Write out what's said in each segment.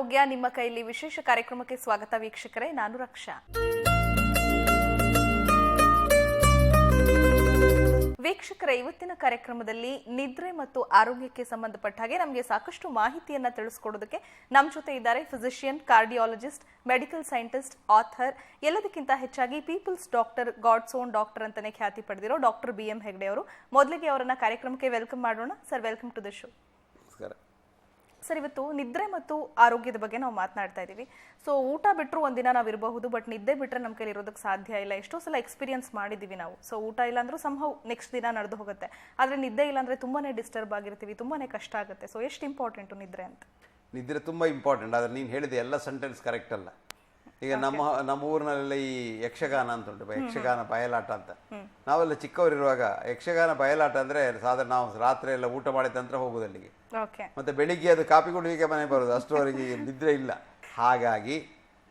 ಆರೋಗ್ಯ ನಿಮ್ಮ ಕೈಯಲ್ಲಿ ವಿಶೇಷ ಕಾರ್ಯಕ್ರಮಕ್ಕೆ ಸ್ವಾಗತ ವೀಕ್ಷಕರೇ, ನಾನು ರಕ್ಷಾ. ವೀಕ್ಷಕರ, ಇವತ್ತಿನ ಕಾರ್ಯಕ್ರಮದಲ್ಲಿ ನಿದ್ರೆ ಮತ್ತು ಆರೋಗ್ಯಕ್ಕೆ ಸಂಬಂಧಪಟ್ಟ ಹಾಗೆ ನಮಗೆ ಸಾಕಷ್ಟು ಮಾಹಿತಿಯನ್ನ ತಿಳಿಸ್ಕೊಡೋದಕ್ಕೆ ನಮ್ಮ ಜೊತೆ ಇದ್ದಾರೆ physician cardiologist medical scientist author ಎಲ್ಲದಕ್ಕಿಂತ ಹೆಚ್ಚಾಗಿ people's doctor God's own doctor ಅಂತಾನೆ ಖ್ಯಾತಿ ಪಡೆದಿರೋ ಡಾಕ್ಟರ್ ಬಿ ಎಂ ಹೆಗ್ಡೆ ಅವರು. ಮೊದಲಿಗೆ ಅವರನ್ನ ಕಾರ್ಯಕ್ರಮಕ್ಕೆ ವೆಲ್ಕಮ್ ಮಾಡೋಣ. Sir welcome to the show sir, ಇವತ್ತು ನಿದ್ರೆ ಮತ್ತು ಆರೋಗ್ಯದ ಬಗ್ಗೆ ನಾವು ಮಾತನಾಡ್ತಾ ಇದ್ದೀವಿ. ಸೊ ಊಟ ಬಿಟ್ಟರು ಒಂದಿನ ನಾವು ಇರಬಹುದು ಬಟ್ ನಿದ್ದೆ ಬಿಟ್ಟರೆ ನಮ್ಮ ಕೈಲಿ ಇರೋದಕ್ಕೆ ಸಾಧ್ಯ ಇಲ್ಲ. ಎಷ್ಟೋ ಸಲ ಎಕ್ಸ್ಪೀರಿಯನ್ಸ್ ಮಾಡಿದ್ದೀವಿ ನಾವು. ಸೊ ಊಟ ಇಲ್ಲ ಅಂದ್ರೂ ಸಂಭವ ನೆಕ್ಸ್ಟ್ ದಿನ ನಡೆದು ಹೋಗುತ್ತೆ. ಆದರೆ ನಿದ್ದೆ ಇಲ್ಲಾಂದರೆ ತುಂಬಾನೇ ಡಿಸ್ಟರ್ಬ್ ಆಗಿರ್ತೀವಿ ತುಂಬಾ ಕಷ್ಟ ಆಗುತ್ತೆ. ಸೊ ಎಷ್ಟು ಇಂಪಾರ್ಟೆಂಟು ನಿದ್ರೆ ಅಂತ? ನಿದ್ರೆ ತುಂಬ ಇಂಪಾರ್ಟೆಂಟ್ ಆದರೆ ನೀನು ಹೇಳಿದ ಎಲ್ಲ ಸೆಂಟೆನ್ಸ್ ಕರೆಕ್ಟ್ ಅಲ್ಲ. ಈಗ ನಮ್ಮ ನಮ್ಮ ಊರಿನಲ್ಲೆಲ್ಲ ಈ ಯಕ್ಷಗಾನ ಅಂತ ಉಂಟು ಯಕ್ಷಗಾನ ಬಯಲಾಟ ಅಂತ. ನಾವೆಲ್ಲ ಚಿಕ್ಕವರಿರುವಾಗ ಯಕ್ಷಗಾನ ಬಯಲಾಟ ಅಂದ್ರೆ ಸಾಧಾರಣ ನಾವು ರಾತ್ರಿ ಎಲ್ಲ ಊಟ ಮಾಡಿದ ನಂತರ ಹೋಗುದು ಅಲ್ಲಿಗೆ. ಮತ್ತೆ ಬೆಳಿಗ್ಗೆ ಅದು ಕಾಪಿ ಕುಡಿಲಿಕ್ಕೆ ಮನೆ ಬರೋದು ಅಷ್ಟರವರೆಗೆ ನಿದ್ರೆ ಇಲ್ಲ. ಹಾಗಾಗಿ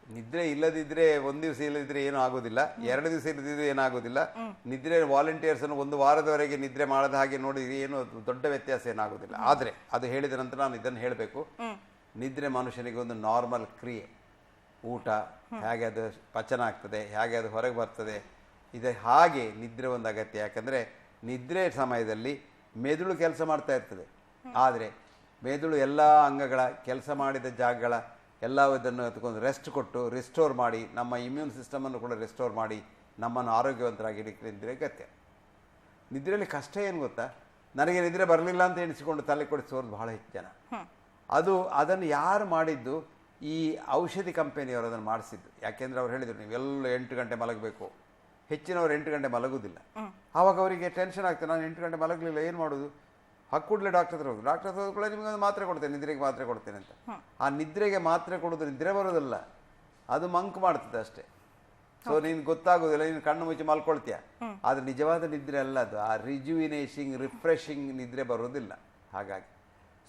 ನಿದ್ರೆ ಇಲ್ಲದಿದ್ರೆ ಒಂದು ದಿವಸ ಇಲ್ಲದಿದ್ರೆ ಏನೂ ಆಗೋದಿಲ್ಲ ಎರಡು ದಿವಸ ಇಲ್ಲದಿದ್ರೆ ಏನಾಗೋದಿಲ್ಲ ನಿದ್ರೆ ವಾಲಂಟಿಯರ್ಸ್ ಅನ್ನು ಒಂದು ವಾರದವರೆಗೆ ನಿದ್ರೆ ಮಾಡದ ಹಾಗೆ ನೋಡಿದ್ರೆ ಏನು ದೊಡ್ಡ ವ್ಯತ್ಯಾಸ ಏನಾಗೋದಿಲ್ಲ ಆದರೆ ಅದು ಹೇಳಿದ ನಂತರ ನಾನು ಇದನ್ನು ಹೇಳಬೇಕು. ನಿದ್ರೆ ಮನುಷ್ಯನಿಗೆ ಒಂದು ನಾರ್ಮಲ್ ಕ್ರಿಯೆ. ಊಟ ಹೇಗೆ ಅದು ಪಚನ ಆಗ್ತದೆ ಹೇಗೆ ಅದು ಹೊರಗೆ ಬರ್ತದೆ ಇದೆ ಹಾಗೆ ನಿದ್ರೆ ಒಂದು ಅಗತ್ಯ. ಯಾಕಂದರೆ ನಿದ್ರೆ ಸಮಯದಲ್ಲಿ ಮೆದುಳು ಕೆಲಸ ಮಾಡ್ತಾ ಇರ್ತದೆ. ಆದರೆ ಮೆದುಳು ಎಲ್ಲ ಅಂಗಗಳ ಕೆಲಸ ಮಾಡಿದ ಜಾಗಗಳ ಎಲ್ಲ ಇದನ್ನು ಅದಕ್ಕೊಂದು ರೆಸ್ಟ್ ಕೊಟ್ಟು ರಿಸ್ಟೋರ್ ಮಾಡಿ ನಮ್ಮ ಇಮ್ಯೂನ್ ಸಿಸ್ಟಮನ್ನು ಕೂಡ ರಿಸ್ಟೋರ್ ಮಾಡಿ ನಮ್ಮನ್ನು ಆರೋಗ್ಯವಂತರಾಗಿ ನಿದ್ರೆ ಅಗತ್ಯ. ನಿದ್ರೆಯಲ್ಲಿ ಕಷ್ಟ ಏನು ಗೊತ್ತಾ? ನನಗೆ ನಿದ್ರೆ ಬರಲಿಲ್ಲ ಅಂತ ಎಣಿಸಿಕೊಂಡು ತಲೆ ಕೊಡಿಸೋರು ಬಹಳ ಹೆಚ್ಚು ಜನ. ಅದು ಅದನ್ನು ಯಾರು ಮಾಡಿದ್ದು? ಈ ಔಷಧಿ ಕಂಪನಿಯವರು ಅದನ್ನು ಮಾಡಿಸಿದ್ದು ಯಾಕೆಂದ್ರೆ ಅವ್ರು ಹೇಳಿದರು ನೀವೆಲ್ಲ ಎಂಟು ಗಂಟೆ ಮಲಗಬೇಕು. ಹೆಚ್ಚಿನವರು ಎಂಟು ಗಂಟೆ ಮಲಗುವುದಿಲ್ಲ ಆವಾಗ ಅವರಿಗೆ ಟೆನ್ಷನ್ ಆಗ್ತದೆ ನಾನು ಎಂಟು ಗಂಟೆ ಮಲಗಲಿಲ್ಲ ಏನು ಮಾಡೋದು? ಹಕ್ಕೂಡ್ಲೆ ಡಾಕ್ಟರ್ ಹತ್ರ ಹೋಗಿ ಡಾಕ್ಟರ್ ಹತ್ರ ಹೋದ ನಿಮಗೆ ಒಂದು ಮಾತ್ರೆ ಕೊಡ್ತೇನೆ ನಿದ್ರೆಗೆ ಮಾತ್ರೆ ಕೊಡ್ತೇನೆ ಅಂತ. ಆ ನಿದ್ರೆಗೆ ಮಾತ್ರೆ ಕೊಡೋದು ನಿದ್ರೆ ಬರೋದಲ್ಲ. ಅದು ಮಂಕ್ ಮಾಡ್ತದೆ ಅಷ್ಟೇ. ಸೊ ನೀನು ಗೊತ್ತಾಗೋದಿಲ್ಲ ನೀನು ಕಣ್ಣು ಮುಚ್ಚಿ ಮಲ್ಕೊಳ್ತೀಯ. ಆದರೆ ನಿಜವಾದ ನಿದ್ರೆ ಅಲ್ಲ ಅದು. ಆ ರಿಜುವಿನೇಷಿಂಗ್ ರಿಫ್ರೆಶಿಂಗ್ ನಿದ್ರೆ ಬರೋದಿಲ್ಲ. ಹಾಗಾಗಿ.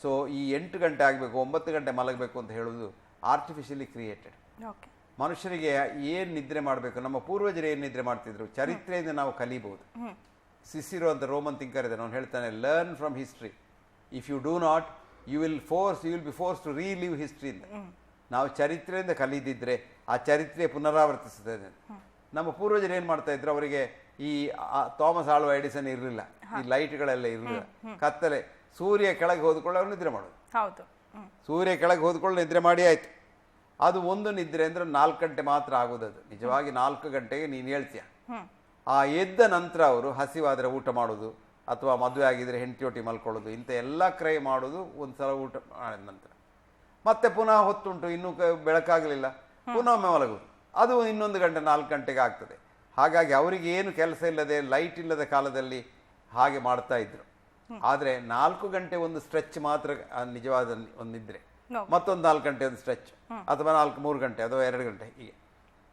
ಸೊ ಈ ಎಂಟು ಗಂಟೆ ಆಗಬೇಕು ಒಂಬತ್ತು ಗಂಟೆ ಮಲಗಬೇಕು ಅಂತ ಹೇಳೋದು ಆರ್ಟಿಫಿಷಿಯಲಿ ಕ್ರಿಯೇಟೆಡ್ ಓಕೆ ಮನುಷ್ಯನಿಗೆ ಏನು ನಿದ್ರೆ ಮಾಡಬೇಕು? ನಮ್ಮ ಪೂರ್ವಜರು ಏನು ನಿದ್ರೆ ಮಾಡ್ತಿದ್ರು? ಚರಿತ್ರೆಯಿಂದ ನಾವು ಕಲಿಬಹುದು ಸಿಸಿರೋ ಅಂತ ರೋಮನ್ ಥಿಂಕರ್ ಇದೆ ನಾನು ಹೇಳ್ತಾನೆ learn from history if you do not you will force you will be force to relive ಹಿಸ್ಟ್ರಿಯಿಂದ ನಾವು ಚರಿತ್ರೆಯಿಂದ ಕಲಿದಿದ್ರೆ ಆ ಚರಿತ್ರೆ ಪುನರಾವರ್ತಿಸುತ್ತದೆ. ನಮ್ಮ ಪೂರ್ವಜರು ಏನು ಮಾಡ್ತಾ ಇದ್ರು? ಅವರಿಗೆ ಈ ಥಾಮಸ್ ಆಳ್ವ ಎಡಿಸನ್ ಇರಲಿಲ್ಲ. ಈ ಲೈಟ್ಗಳೆಲ್ಲ ಇರಲಿಲ್ಲ. ಕತ್ತಲೆ. ಸೂರ್ಯ ಕೆಳಗೆ ಹೋದ್ಕೊಳ್ಳೋ ನಿದ್ರೆ ಮಾಡೋದು. ಹೌದು. ಸೂರ್ಯ ಕೆಳಗೆ ಹೋದ್ಕೊಂಡು ನಿದ್ರೆ ಮಾಡಿ ಆಯ್ತು. ಅದು ಒಂದು ನಿದ್ರೆ ಅಂದ್ರೆ ನಾಲ್ಕು ಗಂಟೆ ಮಾತ್ರ ಆಗೋದದು ನಿಜವಾಗಿ ನಾಲ್ಕು ಗಂಟೆಗೆ ನೀನು ಹೇಳ್ತೀಯ. ಆ ಎದ್ದ ನಂತರ ಅವರು ಹಸಿವಾದರೆ ಊಟ ಮಾಡೋದು ಅಥವಾ ಮದುವೆ ಆಗಿದ್ರೆ ಹೆಂಡತಿಯೊಟ್ಟಿ ಮಲ್ಕೊಳ್ಳೋದು ಇಂಥ ಎಲ್ಲ ಕ್ರೈ ಮಾಡೋದು ಒಂದು ಸಲ ಊಟ ಮಾಡಿದ ನಂತರ. ಮತ್ತೆ ಪುನಃ ಹೊತ್ತುಂಟು ಇನ್ನೂ ಕ- ಬೆಳಕಾಗಲಿಲ್ಲ. ಪುನಃ ಮಲಗುದು ಅದು ಇನ್ನೊಂದು ಗಂಟೆ ನಾಲ್ಕು ಗಂಟೆಗೆ ಆಗ್ತದೆ. ಹಾಗಾಗಿ ಅವರಿಗೆ ಏನು ಕೆಲಸ ಇಲ್ಲದೆ ಲೈಟ್ ಇಲ್ಲದ ಕಾಲದಲ್ಲಿ ಹಾಗೆ ಮಾಡ್ತಾ ಇದ್ರು. ಆದರೆ ನಾಲ್ಕು ಗಂಟೆ ಒಂದು ಸ್ಟ್ರೆಚ್ ಮಾತ್ರ ನಿಜವಾದ ಒಂದಿದ್ರೆ. ಒಂದು ನಿದ್ರೆ ಮತ್ತೊಂದು ನಾಲ್ಕು ಗಂಟೆ ಒಂದು ಸ್ಟ್ರೆಚ್ ಅಥವಾ ನಾಲ್ಕು ಮೂರು ಗಂಟೆ ಅಥವಾ ಎರಡು ಗಂಟೆ ಹೀಗೆ.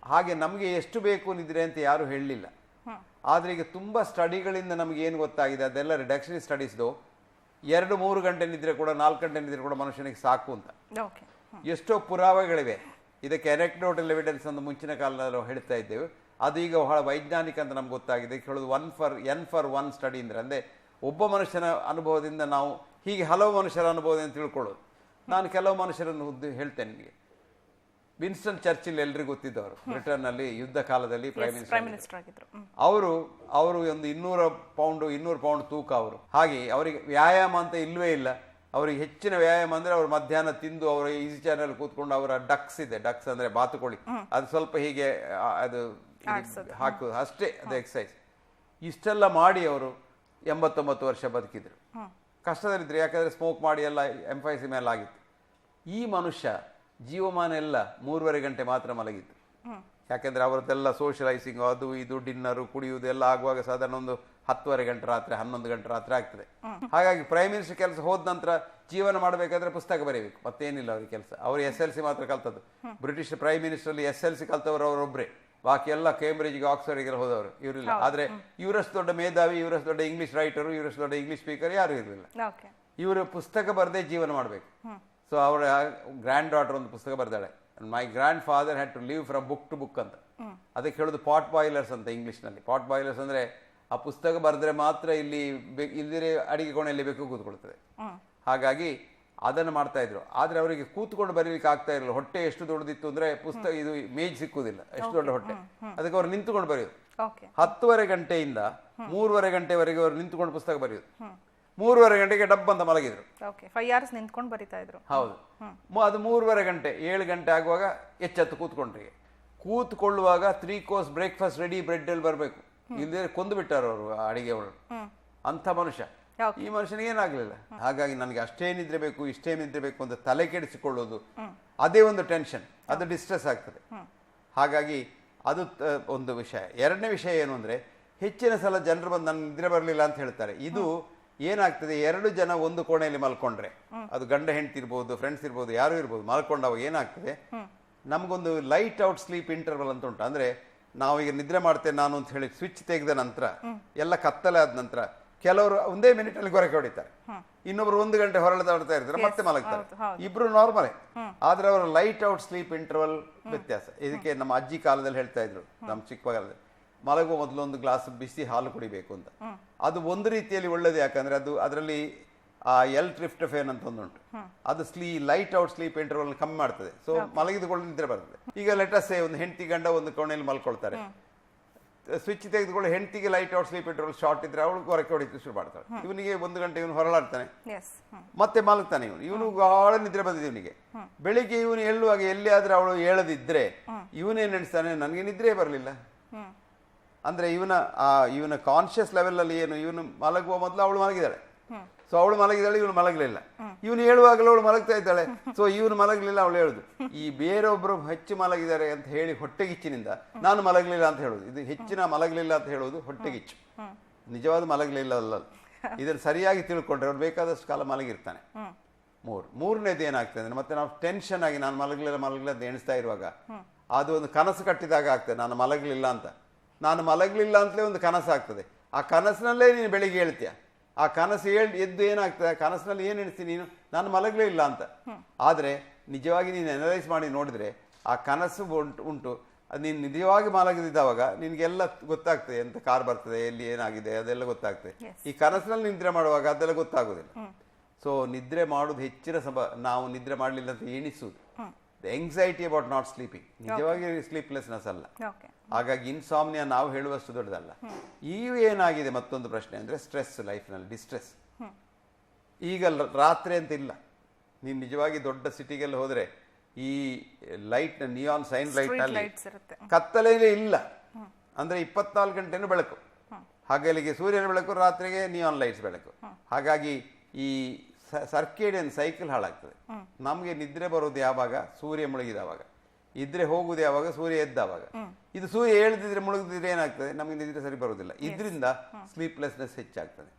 ಹಾಗೆ ನಮಗೆ ಎಷ್ಟು ಬೇಕು ನಿದ್ರೆ ಅಂತ ಯಾರು ಹೇಳಲಿಲ್ಲ. ಆದರೆ ಈಗ ತುಂಬ ಸ್ಟಡಿಗಳಿಂದ ನಮಗೆ ಏನು ಗೊತ್ತಾಗಿದೆ? ಅದೆಲ್ಲ ರಿಡಕ್ಷನ್ ಸ್ಟಡೀಸ್ದು ಎರಡು ಮೂರು ಗಂಟೆ ನಿದ್ರೆ ಕೂಡ ನಾಲ್ಕು ಗಂಟೆ ನಿದ್ರೆ ಕೂಡ ಮನುಷ್ಯನಿಗೆ ಸಾಕು ಅಂತ. ಎಷ್ಟೋ ಪುರಾವೆಗಳಿವೆ. ಇದಕ್ಕೆ ಎನೆಕ್ಡೋಟಲ್ ಎವಿಡೆನ್ಸ್ ಅಂತ ಮುಂಚಿನ ಕಾಲದಲ್ಲಿ ಹೇಳ್ತಾ ಇದ್ದೇವೆ. ಅದು ಈಗ ಬಹಳ ವೈಜ್ಞಾನಿಕ ಅಂತ ನಮ್ಗೆ ಗೊತ್ತಾಗಿದೆ. ಹೇಳೋದು one for N for one study ಅಂದ್ರೆ ಅಂದರೆ ಒಬ್ಬ ಮನುಷ್ಯನ ಅನುಭವದಿಂದ ನಾವು ಹೀಗೆ ಹಲವು ಮನುಷ್ಯರ ಅನುಭವದಿಂದ ತಿಳ್ಕೊಳ್ಳೋದು. ನಾನು ಕೆಲವು ಮನುಷ್ಯರನ್ನು ಉದ್ದು ಹೇಳ್ತೇನೆ ನಿಮಗೆ. ವಿನ್ಸ್ಟನ್ ಚರ್ಚಿಲ್ ಎಲ್ರಿಗೂ ಗೊತ್ತಿದ್ದವರು. ಬ್ರಿಟನ್ನಲ್ಲಿ ಯುದ್ಧ ಕಾಲದಲ್ಲಿ ಪ್ರೈಮ್ ಮಿನಿಸ್ಟರ್ ಅವರು ಅವರು ಒಂದು ಇನ್ನೂರ ಪೌಂಡ್ ಇನ್ನೂರು ಪೌಂಡ್ ತೂಕ ಅವರು. ಹಾಗೆ ಅವರಿಗೆ ವ್ಯಾಯಾಮ ಅಂತ ಇಲ್ಲವೇ ಇಲ್ಲ. ಅವರಿಗೆ ಹೆಚ್ಚಿನ ವ್ಯಾಯಾಮ ಅಂದರೆ ಅವರು ಮಧ್ಯಾಹ್ನ ತಿಂದು ಅವರ ಈಸಿ ಚಾನೆಲ್ ಕೂತ್ಕೊಂಡು ಅವರ ಡಕ್ಸ್ ಇದೆ. ಡಕ್ಸ್ ಅಂದ್ರೆ ಬಾತುಕೋಳಿ. ಅದು ಸ್ವಲ್ಪ ಹೀಗೆ ಅದು ಹಾಕು ಅಷ್ಟೇ ಅದು ಎಕ್ಸಸೈಸ್ ಇಷ್ಟೆಲ್ಲ ಮಾಡಿ ಅವರು ಎಂಬತ್ತೊಂಬತ್ತು ವರ್ಷ ಬದುಕಿದ್ರು. ಕಷ್ಟದಲ್ಲಿದ್ದರು ಯಾಕಂದ್ರೆ ಸ್ಮೋಕ್ ಮಾಡಿ ಎಲ್ಲ ಎಂಫೈಸಿ ಮೇಲೆ ಆಗಿತ್ತು. ಈ ಮನುಷ್ಯ ಜೀವಮಾನ ಎಲ್ಲ ಮೂರುವರೆ ಗಂಟೆ ಮಾತ್ರ ಮಲಗಿದ್ದು. ಯಾಕೆಂದರೆ ಅವರದ್ದೆಲ್ಲ ಸೋಷಲೈಸಿಂಗ್ ಅದು ಇದು ಡಿನ್ನರು ಕುಡಿಯುವುದು ಎಲ್ಲ ಆಗುವಾಗ ಸಾಧಾರಣ ಒಂದು ಹತ್ತುವರೆ ಗಂಟೆ ರಾತ್ರಿ ಹನ್ನೊಂದು ಗಂಟೆ ರಾತ್ರಿ ಆಗ್ತದೆ. ಹಾಗಾಗಿ ಪ್ರೈಮ್ ಮಿನಿಸ್ಟರ್ ಕೆಲಸ ಹೋದ ನಂತರ ಜೀವನ ಮಾಡಬೇಕಾದ್ರೆ ಪುಸ್ತಕ ಬರೀಬೇಕು. ಮತ್ತೇನಿಲ್ಲ ಅವ್ರಿಗೆ ಕೆಲಸ. ಅವರು ಎಸ್ ಎಲ್ ಸಿ ಮಾತ್ರ ಕಲ್ತದ್ದು. British prime minister S L C ಕಲ್ತವರು ಅವರೊಬ್ಬರೇ ಬಾಕಿ ಎಲ್ಲ ಕೇಂಬ್ರಿಡ್ಜ್ಗೆ ಆಕ್ಸ್ಫರ್ಡ್ಗೆ ಹೋದವರು. ಇವರಿಲ್ಲ. ಆದರೆ ಇವರಷ್ಟು ದೊಡ್ಡ ಮೇಧಾವಿ ಇವರಷ್ಟು ದೊಡ್ಡ ಇಂಗ್ಲಿಷ್ ರೈಟರು ಇವರಷ್ಟು ದೊಡ್ಡ ಇಂಗ್ಲಿಷ್ ಸ್ಪೀಕರ್ ಯಾರು ಇರಲಿಲ್ಲ. ಇವರು ಪುಸ್ತಕ ಬರದೇ ಜೀವನ ಮಾಡಬೇಕು. ಸೊ ಅವರ ಗ್ರ್ಯಾಂಡ್ ಡಾಟರ್ ಒಂದು ಪುಸ್ತಕ ಬರ್ದಾಳೆ. My grandfather had to leave from book to book ಅಂತ. ಅದಕ್ಕೆ ಹೇಳೋದು ಪಾಟ್ ಬಾಯ್ಲರ್ಸ್ ಅಂತ ಇಂಗ್ಲೀಷ್ನಲ್ಲಿ ಪಾಟ್ ಬಾಯ್ಲರ್ಸ್ ಅಂದ್ರೆ ಆ ಪುಸ್ತಕ ಬರೆದ್ರೆ ಮಾತ್ರ ಇಲ್ಲಿ ಇಲ್ದಿರೆ ಅಡಿಗೆ ಕೋಣೆಯಲ್ಲಿ ಬೇಕು ಕೂತ್ಕೊಳ್ತದೆ. ಹಾಗಾಗಿ ಅದನ್ನು ಮಾಡ್ತಾ ಇದ್ರು. ಆದ್ರೆ ಅವರಿಗೆ ಕೂತ್ಕೊಂಡು ಬರೀಲಿಕ್ಕೆ ಆಗ್ತಾ ಇರಲಿಲ್ಲ. ಹೊಟ್ಟೆ ಎಷ್ಟು ದೊಡ್ಡದಿತ್ತು ಅಂದ್ರೆ ಪುಸ್ತಕ ಇದು ಮೇಜ್ ಸಿಕ್ಕುದಿಲ್ಲ ಎಷ್ಟು ದೊಡ್ಡ ಹೊಟ್ಟೆ. ಅದಕ್ಕೆ ಅವರು ನಿಂತುಕೊಂಡು ಬರೆಯೋದು. ಹತ್ತುವರೆ ಗಂಟೆಯಿಂದ ಮೂರುವರೆ ಗಂಟೆವರೆಗೆ ಅವರು ನಿಂತುಕೊಂಡು ಪುಸ್ತಕ ಬರೆಯೋದು. ಮೂರುವರೆ ಗಂಟೆಗೆ ಡಬ್ ಅಂತ ಮಲಗಿದ್ರು. ಓಕೆ ಫೈವ್ ಅವರ್ಸ್ ನಿಂತ್ಕೊಂಡು ಬರಿತಾ ಇದ್ರು. ಹೌದು. ಅದು ಮೂರುವರೆ ಗಂಟೆ ಏಳು ಗಂಟೆ ಆಗುವಾಗ ಎಚ್ಚೆತ್ತು ಕೂತ್ಕೊಂಡ್ರಿ ಕೂತ್ಕೊಳ್ಳುವಾಗ three course breakfast ready bread ಅಲ್ಲಿ ಬರಬೇಕು. ಇಲ್ಲದೆ ಕೊಂದು ಬಿಟ್ಟಾರ ಅವರು ಅಡಿಗೆ ಅವರು. ಅಂಥ ಮನುಷ್ಯ. ಈ ಮನುಷ್ಯನಿಗೆ ಏನಾಗ್ಲಿಲ್ಲ? ಹಾಗಾಗಿ ನನಗೆ ಅಷ್ಟೇ ನಿದ್ರೆ ಬೇಕು ಇಷ್ಟೇ ನಿದ್ರೆ ಬೇಕು ಅಂತ ತಲೆ ಕೆಡಿಸಿಕೊಳ್ಳೋದು ಅದೇ ಒಂದು ಟೆನ್ಷನ್ ಅದು ಡಿಸ್ಟ್ರೆಸ್ ಆಗ್ತದೆ. ಹಾಗಾಗಿ ಅದು ಒಂದು ವಿಷಯ. ಎರಡನೇ ವಿಷಯ ಏನು ಅಂದರೆ ಹೆಚ್ಚಿನ ಸಲ ಜನರು ಬಂದು ನನ್ನ ನಿದ್ರೆ ಬರಲಿಲ್ಲ ಅಂತ ಹೇಳ್ತಾರೆ. ಇದು ಏನಾಗ್ತದೆ ಎರಡು ಜನ ಒಂದು ಕೋಣೆಯಲ್ಲಿ ಮಲ್ಕೊಂಡ್ರೆ ಅದು ಗಂಡ ಹೆಂಡತಿ ಇರ್ಬೋದು ಫ್ರೆಂಡ್ಸ್ ಇರ್ಬೋದು ಯಾರು ಇರ್ಬೋದು ಮಲ್ಕೊಂಡಾಗ ಏನಾಗ್ತದೆ ನಮಗೊಂದು ಲೈಟ್ ಔಟ್ ಸ್ಲೀಪ್ ಇಂಟರ್ವಲ್ ಅಂತ ಉಂಟು. ಅಂದ್ರೆ ನಾವೀಗ ನಿದ್ರೆ ಮಾಡ್ತೇನೆ ನಾನು ಅಂತ ಹೇಳಿ ಸ್ವಿಚ್ ತೆಗೆದ ನಂತರ ಎಲ್ಲ ಕತ್ತಲೆ ಆದ ನಂತರ ಕೆಲವರು ಒಂದೇ ಮಿನಿಟ್ ಅಲ್ಲಿ ಗೊರಕೆ ಹೊಡಿತಾರೆ ಇನ್ನೊಬ್ರು ಒಂದು ಗಂಟೆ ಹೊರಳದಾಡ್ತಾ ಇರ್ತಾರೆ ಮತ್ತೆ ಮಲಗ್ತಾರೆ. ಇಬ್ರು ನಾರ್ಮಲ್ ಆದ್ರೆ ಅವರ ಲೈಟ್ ಔಟ್ ಸ್ಲೀಪ್ ಇಂಟರ್ವಲ್ ವ್ಯತ್ಯಾಸ. ಇದಕ್ಕೆ ನಮ್ಮ ಅಜ್ಜಿ ಕಾಲದಲ್ಲಿ ಹೇಳ್ತಾ ಇದ್ರು ನಮ್ಮ ಚಿಕ್ಕ ಕಾಲದಲ್ಲಿ ಮಲಗುವ ಮೊದಲು ಒಂದು ಗ್ಲಾಸ್ ಬಿಸಿ ಹಾಲು ಕುಡಿಬೇಕು ಅಂತ. ಅದು ಒಂದು ರೀತಿಯಲ್ಲಿ ಒಳ್ಳೇದು ಯಾಕಂದ್ರೆ ಅದು ಅದರಲ್ಲಿ ಆ ಎಲ್ ಟ್ರಿಫ್ಟಫೇನ್ ಅಂತ ಒಂದುಂಟು ಅದು ಸ್ಲೀ ಲೈಟ್ ಔಟ್ ಸ್ಲೀಪ್ ಇಂಟರ್ವಲ್ ಕಮ್ಮಿ ಮಾಡ್ತದೆ. ಸೊ ಮಲಗಿದುಕೊಂಡು ನಿದ್ರೆ ಬರ್ತದೆ. ಈಗ ಲೆಟಸ್ ಒಂದು ಹೆಂಡತಿ ಗಂಡ ಒಂದು ಕೋಣೆಯಲ್ಲಿ ಮಲ್ಕೊಳ್ತಾರೆ. ಸ್ವಿಚ್ ತೆಗೆದುಕೊಂಡು ಹೆಂಡತಿಗೆ light out sleep interval short ಇದ್ರೆ ಅವಳು ಹೊರಕ್ಕೆ ಹೊಡಿತು ಶುರು ಮಾಡ್ತಾಳೆ. ಇವನಿಗೆ ಒಂದು ಗಂಟೆ ಇವನು ಹೊರಳಾಡ್ತಾನೆ. ಮತ್ತೆ ಮಲಗ್ತಾನೆ ಇವನು. ಇವನು ಬಹಳ ನಿದ್ರೆ ಬಂದಿದೆ ಇವನಿಗೆ. ಬೆಳಿಗ್ಗೆ ಇವನು ಹೇಳುವಾಗ ಎಲ್ಲಿ ಆದ್ರೆ ಅವಳು ಹೇಳದಿದ್ರೆ ಇವನೇನ್ ನೆನೆಸ್ತಾನೆ ನನಗೆ ನಿದ್ರೆ ಬರಲಿಲ್ಲ. ಅಂದ್ರೆ ಇವನ ಆ ಇವನ ಕಾನ್ಶಿಯಸ್ ಲೆವೆಲ್ ಅಲ್ಲಿ ಏನು ಇವನು ಮಲಗುವ ಮೊದಲು ಅವಳು ಮಲಗಿದಾಳೆ ಸೊ ಅವಳು ಮಲಗಿದಾಳೆ ಇವನು ಮಲಗಲಿಲ್ಲ. ಇವನು ಹೇಳುವಾಗಲೂ ಅವಳು ಮಲಗ್ತಾ ಇದ್ದಾಳೆ. ಸೊ ಇವನು ಮಲಗಲಿಲ್ಲ ಅವಳು ಹೇಳುದು. ಈ ಬೇರೊಬ್ಬರು ಹೆಚ್ಚು ಮಲಗಿದ್ದಾರೆ ಅಂತ ಹೇಳಿ ಹೊಟ್ಟೆಗಿಚ್ಚಿನಿಂದ ನಾನು ಮಲಗಲಿಲ್ಲ ಅಂತ ಹೇಳುದು. ಇದು ಹೆಚ್ಚಿನ ಮಲಗಲಿಲ್ಲ ಅಂತ ಹೇಳುವುದು ಹೊಟ್ಟೆಗಿಚ್ಚು. ನಿಜವಾದ ಮಲಗಲಿಲ್ಲ ಅಲ್ಲ ಇದನ್ನು ಸರಿಯಾಗಿ ತಿಳ್ಕೊಂಡ್ರೆ ಅವ್ರು ಬೇಕಾದಷ್ಟು ಕಾಲ ಮಲಗಿರ್ತಾನೆ. ಮೂರು ಮೂರನೇದು ಏನಾಗ್ತದೆ ಅಂದ್ರೆ ಮತ್ತೆ ನಾವು ಟೆನ್ಷನ್ ಆಗಿ ನಾನು ಮಲಗಲಿಲ್ಲ ಮಲಗಲಿಲ್ಲ ಅಂತ ಎಣಿಸ್ತಾ ಇರುವಾಗ ಅದು ಒಂದು ಕನಸು ಕಟ್ಟಿದಾಗ ಆಗ್ತದೆ ನಾನು ಮಲಗಲಿಲ್ಲ ಅಂತ. ನಾನು ಮಲಗಲಿಲ್ಲ ಅಂತಲೇ ಒಂದು ಕನಸು ಆಗ್ತದೆ ಆ ಕನಸಿನಲ್ಲೇ ನೀನು ಬೆಳಿಗ್ಗೆ ಹೇಳ್ತೀಯ? ಆ ಕನಸು ಹೇಳ್ ಎದ್ದು ಏನಾಗ್ತದೆ? ಆ ಕನಸಿನಲ್ಲಿ ಏನು ಎಣಿಸ್ತೀನಿ ನೀನು? ನಾನು ಮಲಗಲೇ ಇಲ್ಲ ಅಂತ. ಆದರೆ ನಿಜವಾಗಿ ನೀನು ಅನಲೈಸ್ ಮಾಡಿ ನೋಡಿದ್ರೆ ಆ ಕನಸು ಉಂಟು ಉಂಟು. ಅದು ನೀನು ನಿಜವಾಗಿ ಮಲಗದಿದ್ದಾವಾಗ ನಿನಗೆಲ್ಲ ಗೊತ್ತಾಗ್ತದೆ ಎಂತ ಕಾರ್ ಬರ್ತದೆ ಎಲ್ಲಿ ಏನಾಗಿದೆ ಅದೆಲ್ಲ ಗೊತ್ತಾಗ್ತದೆ. ಈ ಕನಸಿನಲ್ಲಿ ನಿದ್ರೆ ಮಾಡುವಾಗ ಅದೆಲ್ಲ ಗೊತ್ತಾಗೋದಿಲ್ಲ. ಸೊ ನಿದ್ರೆ ಮಾಡೋದು ಹೆಚ್ಚಿನ ಸಮ ನಾವು ನಿದ್ರೆ ಮಾಡಲಿಲ್ಲ ಅಂತ ಎಣಿಸುವುದು. ಎಂಗ್ಸೈಟಿ ಅಬೌಟ್ ನಾಟ್ ಸ್ಲೀಪಿಂಗ್ ನಿಜವಾಗಿ ಸ್ಲೀಪ್ಲೆಸ್ನೆಸ್ ಅಲ್ಲ. ಹಾಗಾಗಿ ಇನ್ಸಾಮ್ನಿಯಾ ನಾವು ಹೇಳುವಷ್ಟು ದೊಡ್ಡದಲ್ಲ. ಈ ಏನಾಗಿದೆ ಮತ್ತೊಂದು ಪ್ರಶ್ನೆ ಅಂದ್ರೆ ಸ್ಟ್ರೆಸ್ ಲೈಫ್ನಲ್ಲಿ ಡಿಸ್ಟ್ರೆಸ್ ಈಗ ರಾತ್ರಿ ಅಂತ ಇಲ್ಲ. ನೀನು ನಿಜವಾಗಿ ದೊಡ್ಡ ಸಿಟಿಗೆಲ್ಲ ಹೋದ್ರೆ ಈ ಲೈಟ್ ನಿಯಾನ್ ಸೈನ್ ಲೈಟ್ ಕತ್ತಲೇ ಕತ್ತಲೆಯೇ ಇಲ್ಲ. ಅಂದ್ರೆ ಇಪ್ಪತ್ನಾಲ್ಕು ಗಂಟೆನೂ ಬೆಳಕು. ಹಗಲಿಗೆ ಸೂರ್ಯನ ಬೆಳಕು ರಾತ್ರಿಗೆ ನಿಯಾನ್ ಲೈಟ್ಸ್ ಬೆಳಕು. ಹಾಗಾಗಿ ಈ ಸರ್ಕೇಡಿಯನ್ ಸೈಕಲ್ ಹಾಳಾಗ್ತದೆ. ನಮಗೆ ನಿದ್ರೆ ಬರೋದು ಯಾವಾಗ? ಸೂರ್ಯ ಮುಳುಗಿದವಾಗ ಇದ್ರೆ ಹೋಗುದು ಯಾವಾಗ? ಸೂರ್ಯ ಎದ್ದಾವಾಗ ಇದು ಸೂರ್ಯ ಹೇಳದಿದ್ರೆ ಮುಳುಗಿದ್ರೆ ಏನಾಗ್ತದೆ? ನಮಗೆ ನಿದ್ರೆ ಸರಿ ಬರೋದಿಲ್ಲ. ಇದರಿಂದ ಸ್ಲೀಪ್ಲೆಸ್ನೆಸ್ ಹೆಚ್ಚಾಗ್ತದೆ.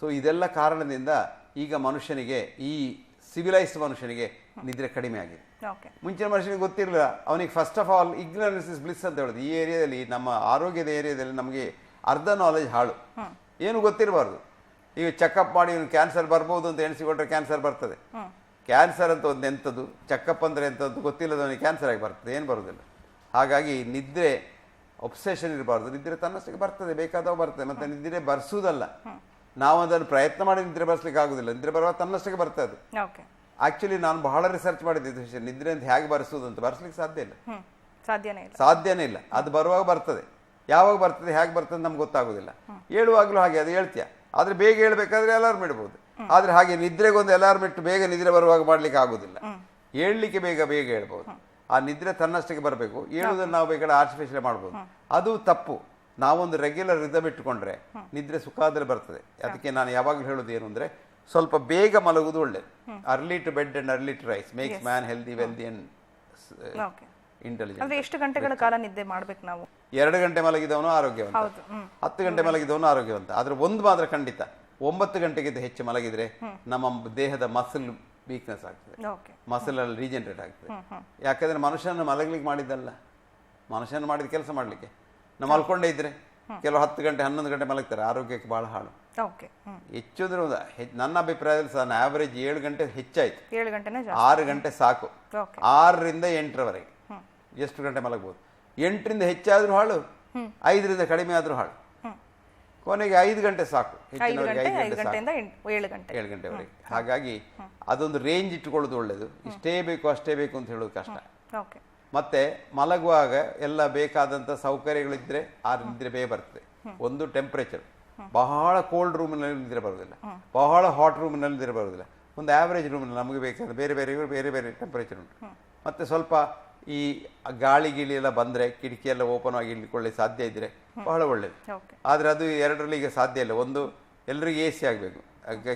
ಸೊ ಇದೆಲ್ಲ ಕಾರಣದಿಂದ ಈಗ ಮನುಷ್ಯನಿಗೆ ಈ ಸಿವಿಲೈಸ್ಡ್ ಮನುಷ್ಯನಿಗೆ ನಿದ್ರೆ ಕಡಿಮೆ ಆಗಿದೆ. ಮುಂಚಿನ ಮನುಷ್ಯನಿಗೆ ಗೊತ್ತಿರಲಿಲ್ಲ. ಅವನಿಗೆ first of all ignorance is bliss ಅಂತ ಹೇಳೋದು. ಈ ಏರಿಯಾದಲ್ಲಿ ನಮ್ಮ ಆರೋಗ್ಯದ ಏರಿಯಾದಲ್ಲಿ ನಮಗೆ ಅರ್ಧ ನಾಲೆಜ್ ಹಾಳು. ಏನು ಗೊತ್ತಿರಬಾರ್ದು. ಈಗ ಚೆಕಪ್ ಮಾಡಿ ಇವನು ಕ್ಯಾನ್ಸರ್ ಬರ್ಬೋದು ಅಂತ ಎಣಿಸಿಕೊಂಡ್ರೆ ಕ್ಯಾನ್ಸರ್ ಬರ್ತದೆ. ಕ್ಯಾನ್ಸರ್ ಅಂತ ಒಂದು ಎಂಥದ್ದು ಚೆಕಪ್ ಅಂದರೆ ಎಂಥದ್ದು ಗೊತ್ತಿಲ್ಲದವನಿಗೆ ಕ್ಯಾನ್ಸರ್ ಆಗಿ ಬರ್ತದೆ. ಏನು ಬರೋದಿಲ್ಲ. ಹಾಗಾಗಿ ನಿದ್ರೆ ಒಬ್ಸೆಷನ್ ಇರಬಾರ್ದು. ನಿದ್ರೆ ತನ್ನಷ್ಟಕ್ಕೆ ಬರ್ತದೆ. ಬೇಕಾದವ ಬರ್ತದೆ. ಮತ್ತೆ ನಿದ್ರೆ ಬರ್ಸುವುದಲ್ಲ ನಾವು ಅದನ್ನು ಪ್ರಯತ್ನ ಮಾಡಿ ನಿದ್ರೆ ಬರ್ಸ್ಲಿಕ್ಕೆ ಆಗುದಿಲ್ಲ. ನಿದ್ರೆ ಬರುವ ತನ್ನಷ್ಟಕ್ಕೆ ಬರ್ತದೆ ಅದು. ಆಕ್ಚುಲಿ ನಾನು ಬಹಳ ರಿಸರ್ಚ್ ಮಾಡಿದ್ದೆ ವಿಷಯ. ನಿದ್ರೆ ಅಂತ ಹೇಗೆ ಬರ್ಸೋದು ಅಂತ ಬರ್ಸ್ಲಿಕ್ಕೆ ಸಾಧ್ಯ ಇಲ್ಲ. ಸಾಧ್ಯನೇ ಇಲ್ಲ. ಸಾಧ್ಯನೇ ಇಲ್ಲ. ಅದು ಬರುವಾಗ ಬರ್ತದೆ. ಯಾವಾಗ ಬರ್ತದೆ ಹೇಗೆ ಬರ್ತದೆ ನಮ್ಗೆ ಗೊತ್ತಾಗೋದಿಲ್ಲ. ಹೇಳುವಾಗಲೂ ಹಾಗೆ ಅದು ಹೇಳ್ತೀಯ. ಆದ್ರೆ ಬೇಗ ಹೇಳಬೇಕಾದ್ರೆ ಅಲಾರ್ಮ್ ಇಡ್ಬೋದು. ಆದ್ರೆ ಹಾಗೆ ನಿದ್ರೆಗೊಂದು ಅಲಾರ್ಮ್ ಇಟ್ಟು ಬೇಗ ನಿದ್ರೆ ಬರುವಾಗ ಮಾಡ್ಲಿಕ್ಕೆ ಆಗುದಿಲ್ಲ. ಹೇಳಲಿಕ್ಕೆ ಬೇಗ ಬೇಗ ಹೇಳ್ಬೋದು. ಆ ನಿದ್ರೆ ತನ್ನಷ್ಟಕ್ಕೆ ಬರಬೇಕು. ಹೇಳುವುದನ್ನು ನಾವು ಬೇಕಾದ್ರೆ ಆರ್ಟಿಫಿಷಿಯಲ್ ಮಾಡ್ಬೋದು. ಅದು ತಪ್ಪು. ನಾವೊಂದು ರೆಗ್ಯುಲರ್ ರಿದಮ್ ಇಟ್ಟುಕೊಂಡ್ರೆ ನಿದ್ರೆ ಸುಖಾದ್ರೆ ಬರ್ತದೆ. ಅದಕ್ಕೆ ನಾನು ಯಾವಾಗಲೂ ಹೇಳೋದು ಏನು ಅಂದರೆ ಸ್ವಲ್ಪ ಬೇಗ ಮಲಗುವುದು ಒಳ್ಳೇದು. Early to bed and early to rise makes man healthy wealthy and intelligent ಎಷ್ಟು ಗಂಟೆಗಳ ಕಾಲ ನಿದ್ದೆ ಮಾಡಬೇಕು ನಾವು? ಎರಡು ಗಂಟೆ ಮಲಗಿದವನು ಆರೋಗ್ಯವಂತ. ಹತ್ತು ಗಂಟೆ ಮಲಗಿದವನು ಆರೋಗ್ಯವಂತ. ಆದ್ರೆ ಒಂದು ಮಾತ್ರ ಖಂಡಿತ ಒಂಬತ್ತು ಗಂಟೆಗಿಂತ ಹೆಚ್ಚು ಮಲಗಿದ್ರೆ ನಮ್ಮ ದೇಹದ ಮಸಲ್ ವೀಕ್ನೆಸ್ ಆಗ್ತದೆ. ಓಕೆ ಮಸಲ್ ಅಲ್ಲಿ ರೀಜೆನರೇಟ್ ಆಗ್ತದೆ. ಯಾಕಂದ್ರೆ ಮನುಷ್ಯನ ಮಲಗಲಿಕ್ಕೆ ಮಾಡಿದ್ದಲ್ಲ. ಮನುಷ್ಯನ ಮಾಡಿದ ಕೆಲಸ ಮಾಡ್ಲಿಕ್ಕೆ. ನಾವು ಮಲ್ಕೊಂಡೇ ಇದ್ರೆ ಕೆಲವು ಹತ್ತು ಗಂಟೆ ಹನ್ನೊಂದು ಗಂಟೆ ಮಲಗ್ತಾರೆ ಆರೋಗ್ಯಕ್ಕೆ ಬಹಳ ಹಾಳು. ಹೆಚ್ಚು ಅಂದ್ರೆ ನನ್ನ ಅಭಿಪ್ರಾಯದಲ್ಲಿ ಸಹ ಆವರೇಜ್ ಏಳು ಗಂಟೆ ಹೆಚ್ಚಾಯ್ತು. ಏಳು ಜಾಸ್ತಿ. ಆರು ಗಂಟೆ ಸಾಕು. ಆರರಿಂದ ಎಂಟರವರೆಗೆ. ಎಷ್ಟು ಗಂಟೆ ಮಲಗ್ಬೋದು? ಎಂಟರಿಂದ ಹೆಚ್ಚಾದರೂ ಹಾಳು ಐದರಿಂದ ಕಡಿಮೆ ಆದರೂ ಹಾಳು. ಕೊನೆಗೆ ಐದು ಗಂಟೆ ಸಾಕು. ಐದು ಹೆಚ್ಚಿನವರಿಗೆ ಗಂಟೆ ಐದು ಐದು ಗಂಟೆ ಸಾಕು. ಏಳು ಗಂಟೆ. ಗಂಟೆವರೆಗೆ. ಹಾಗಾಗಿ ಅದೊಂದು ರೇಂಜ್ ಇಟ್ಟುಕೊಳ್ಳೋದು ಒಳ್ಳೇದು. ಇಷ್ಟೇ ಬೇಕು ಅಷ್ಟೇ ಬೇಕು ಅಂತ ಹೇಳೋದು ಕಷ್ಟ. ಓಕೆ. ಮತ್ತೆ ಮಲಗುವಾಗ ಎಲ್ಲ ಬೇಕಾದಂಥ ಸೌಕರ್ಯಗಳಿದ್ರೆ ಆ ನಿದ್ರೆ ಬೇಗ ಬರ್ತದೆ. ಒಂದು ಟೆಂಪರೇಚರ್ ಬಹಳ ಕೋಲ್ಡ್ ರೂಮಿನಲ್ಲಿ ನಿದ್ರೆ ಬರೋದಿಲ್ಲ. ಬಹಳ ಹಾಟ್ ರೂಮಿನಲ್ಲಿ ನಿದ್ರೆ ಬರೋದಿಲ್ಲ. ಒಂದು ಆವರೇಜ್ ರೂಮಿನಲ್ಲಿ ನಮಗೆ ಬೇಕಾದ ಬೇರೆ ಬೇರೆ ಬೇರೆ ಬೇರೆ ಟೆಂಪರೇಚರ್ ಉಂಟು. ಮತ್ತೆ ಸ್ವಲ್ಪ ಈ ಗಾಳಿ ಗಿಳಿ ಎಲ್ಲ ಬಂದರೆ ಕಿಟಕಿ ಎಲ್ಲ ಓಪನ್ ಆಗಿ ಇಟ್ಕೊಳ್ಳಿ ಸಾಧ್ಯ ಇದ್ರೆ ಬಹಳ ಒಳ್ಳೆಯದು ಆದ್ರೆ ಆದರೆ ಅದು ಎರಡರಲ್ಲಿ ಈಗ ಸಾಧ್ಯ ಇಲ್ಲ. ಒಂದು ಎಲ್ರಿಗೂ ಎ ಸಿ ಆಗಬೇಕು.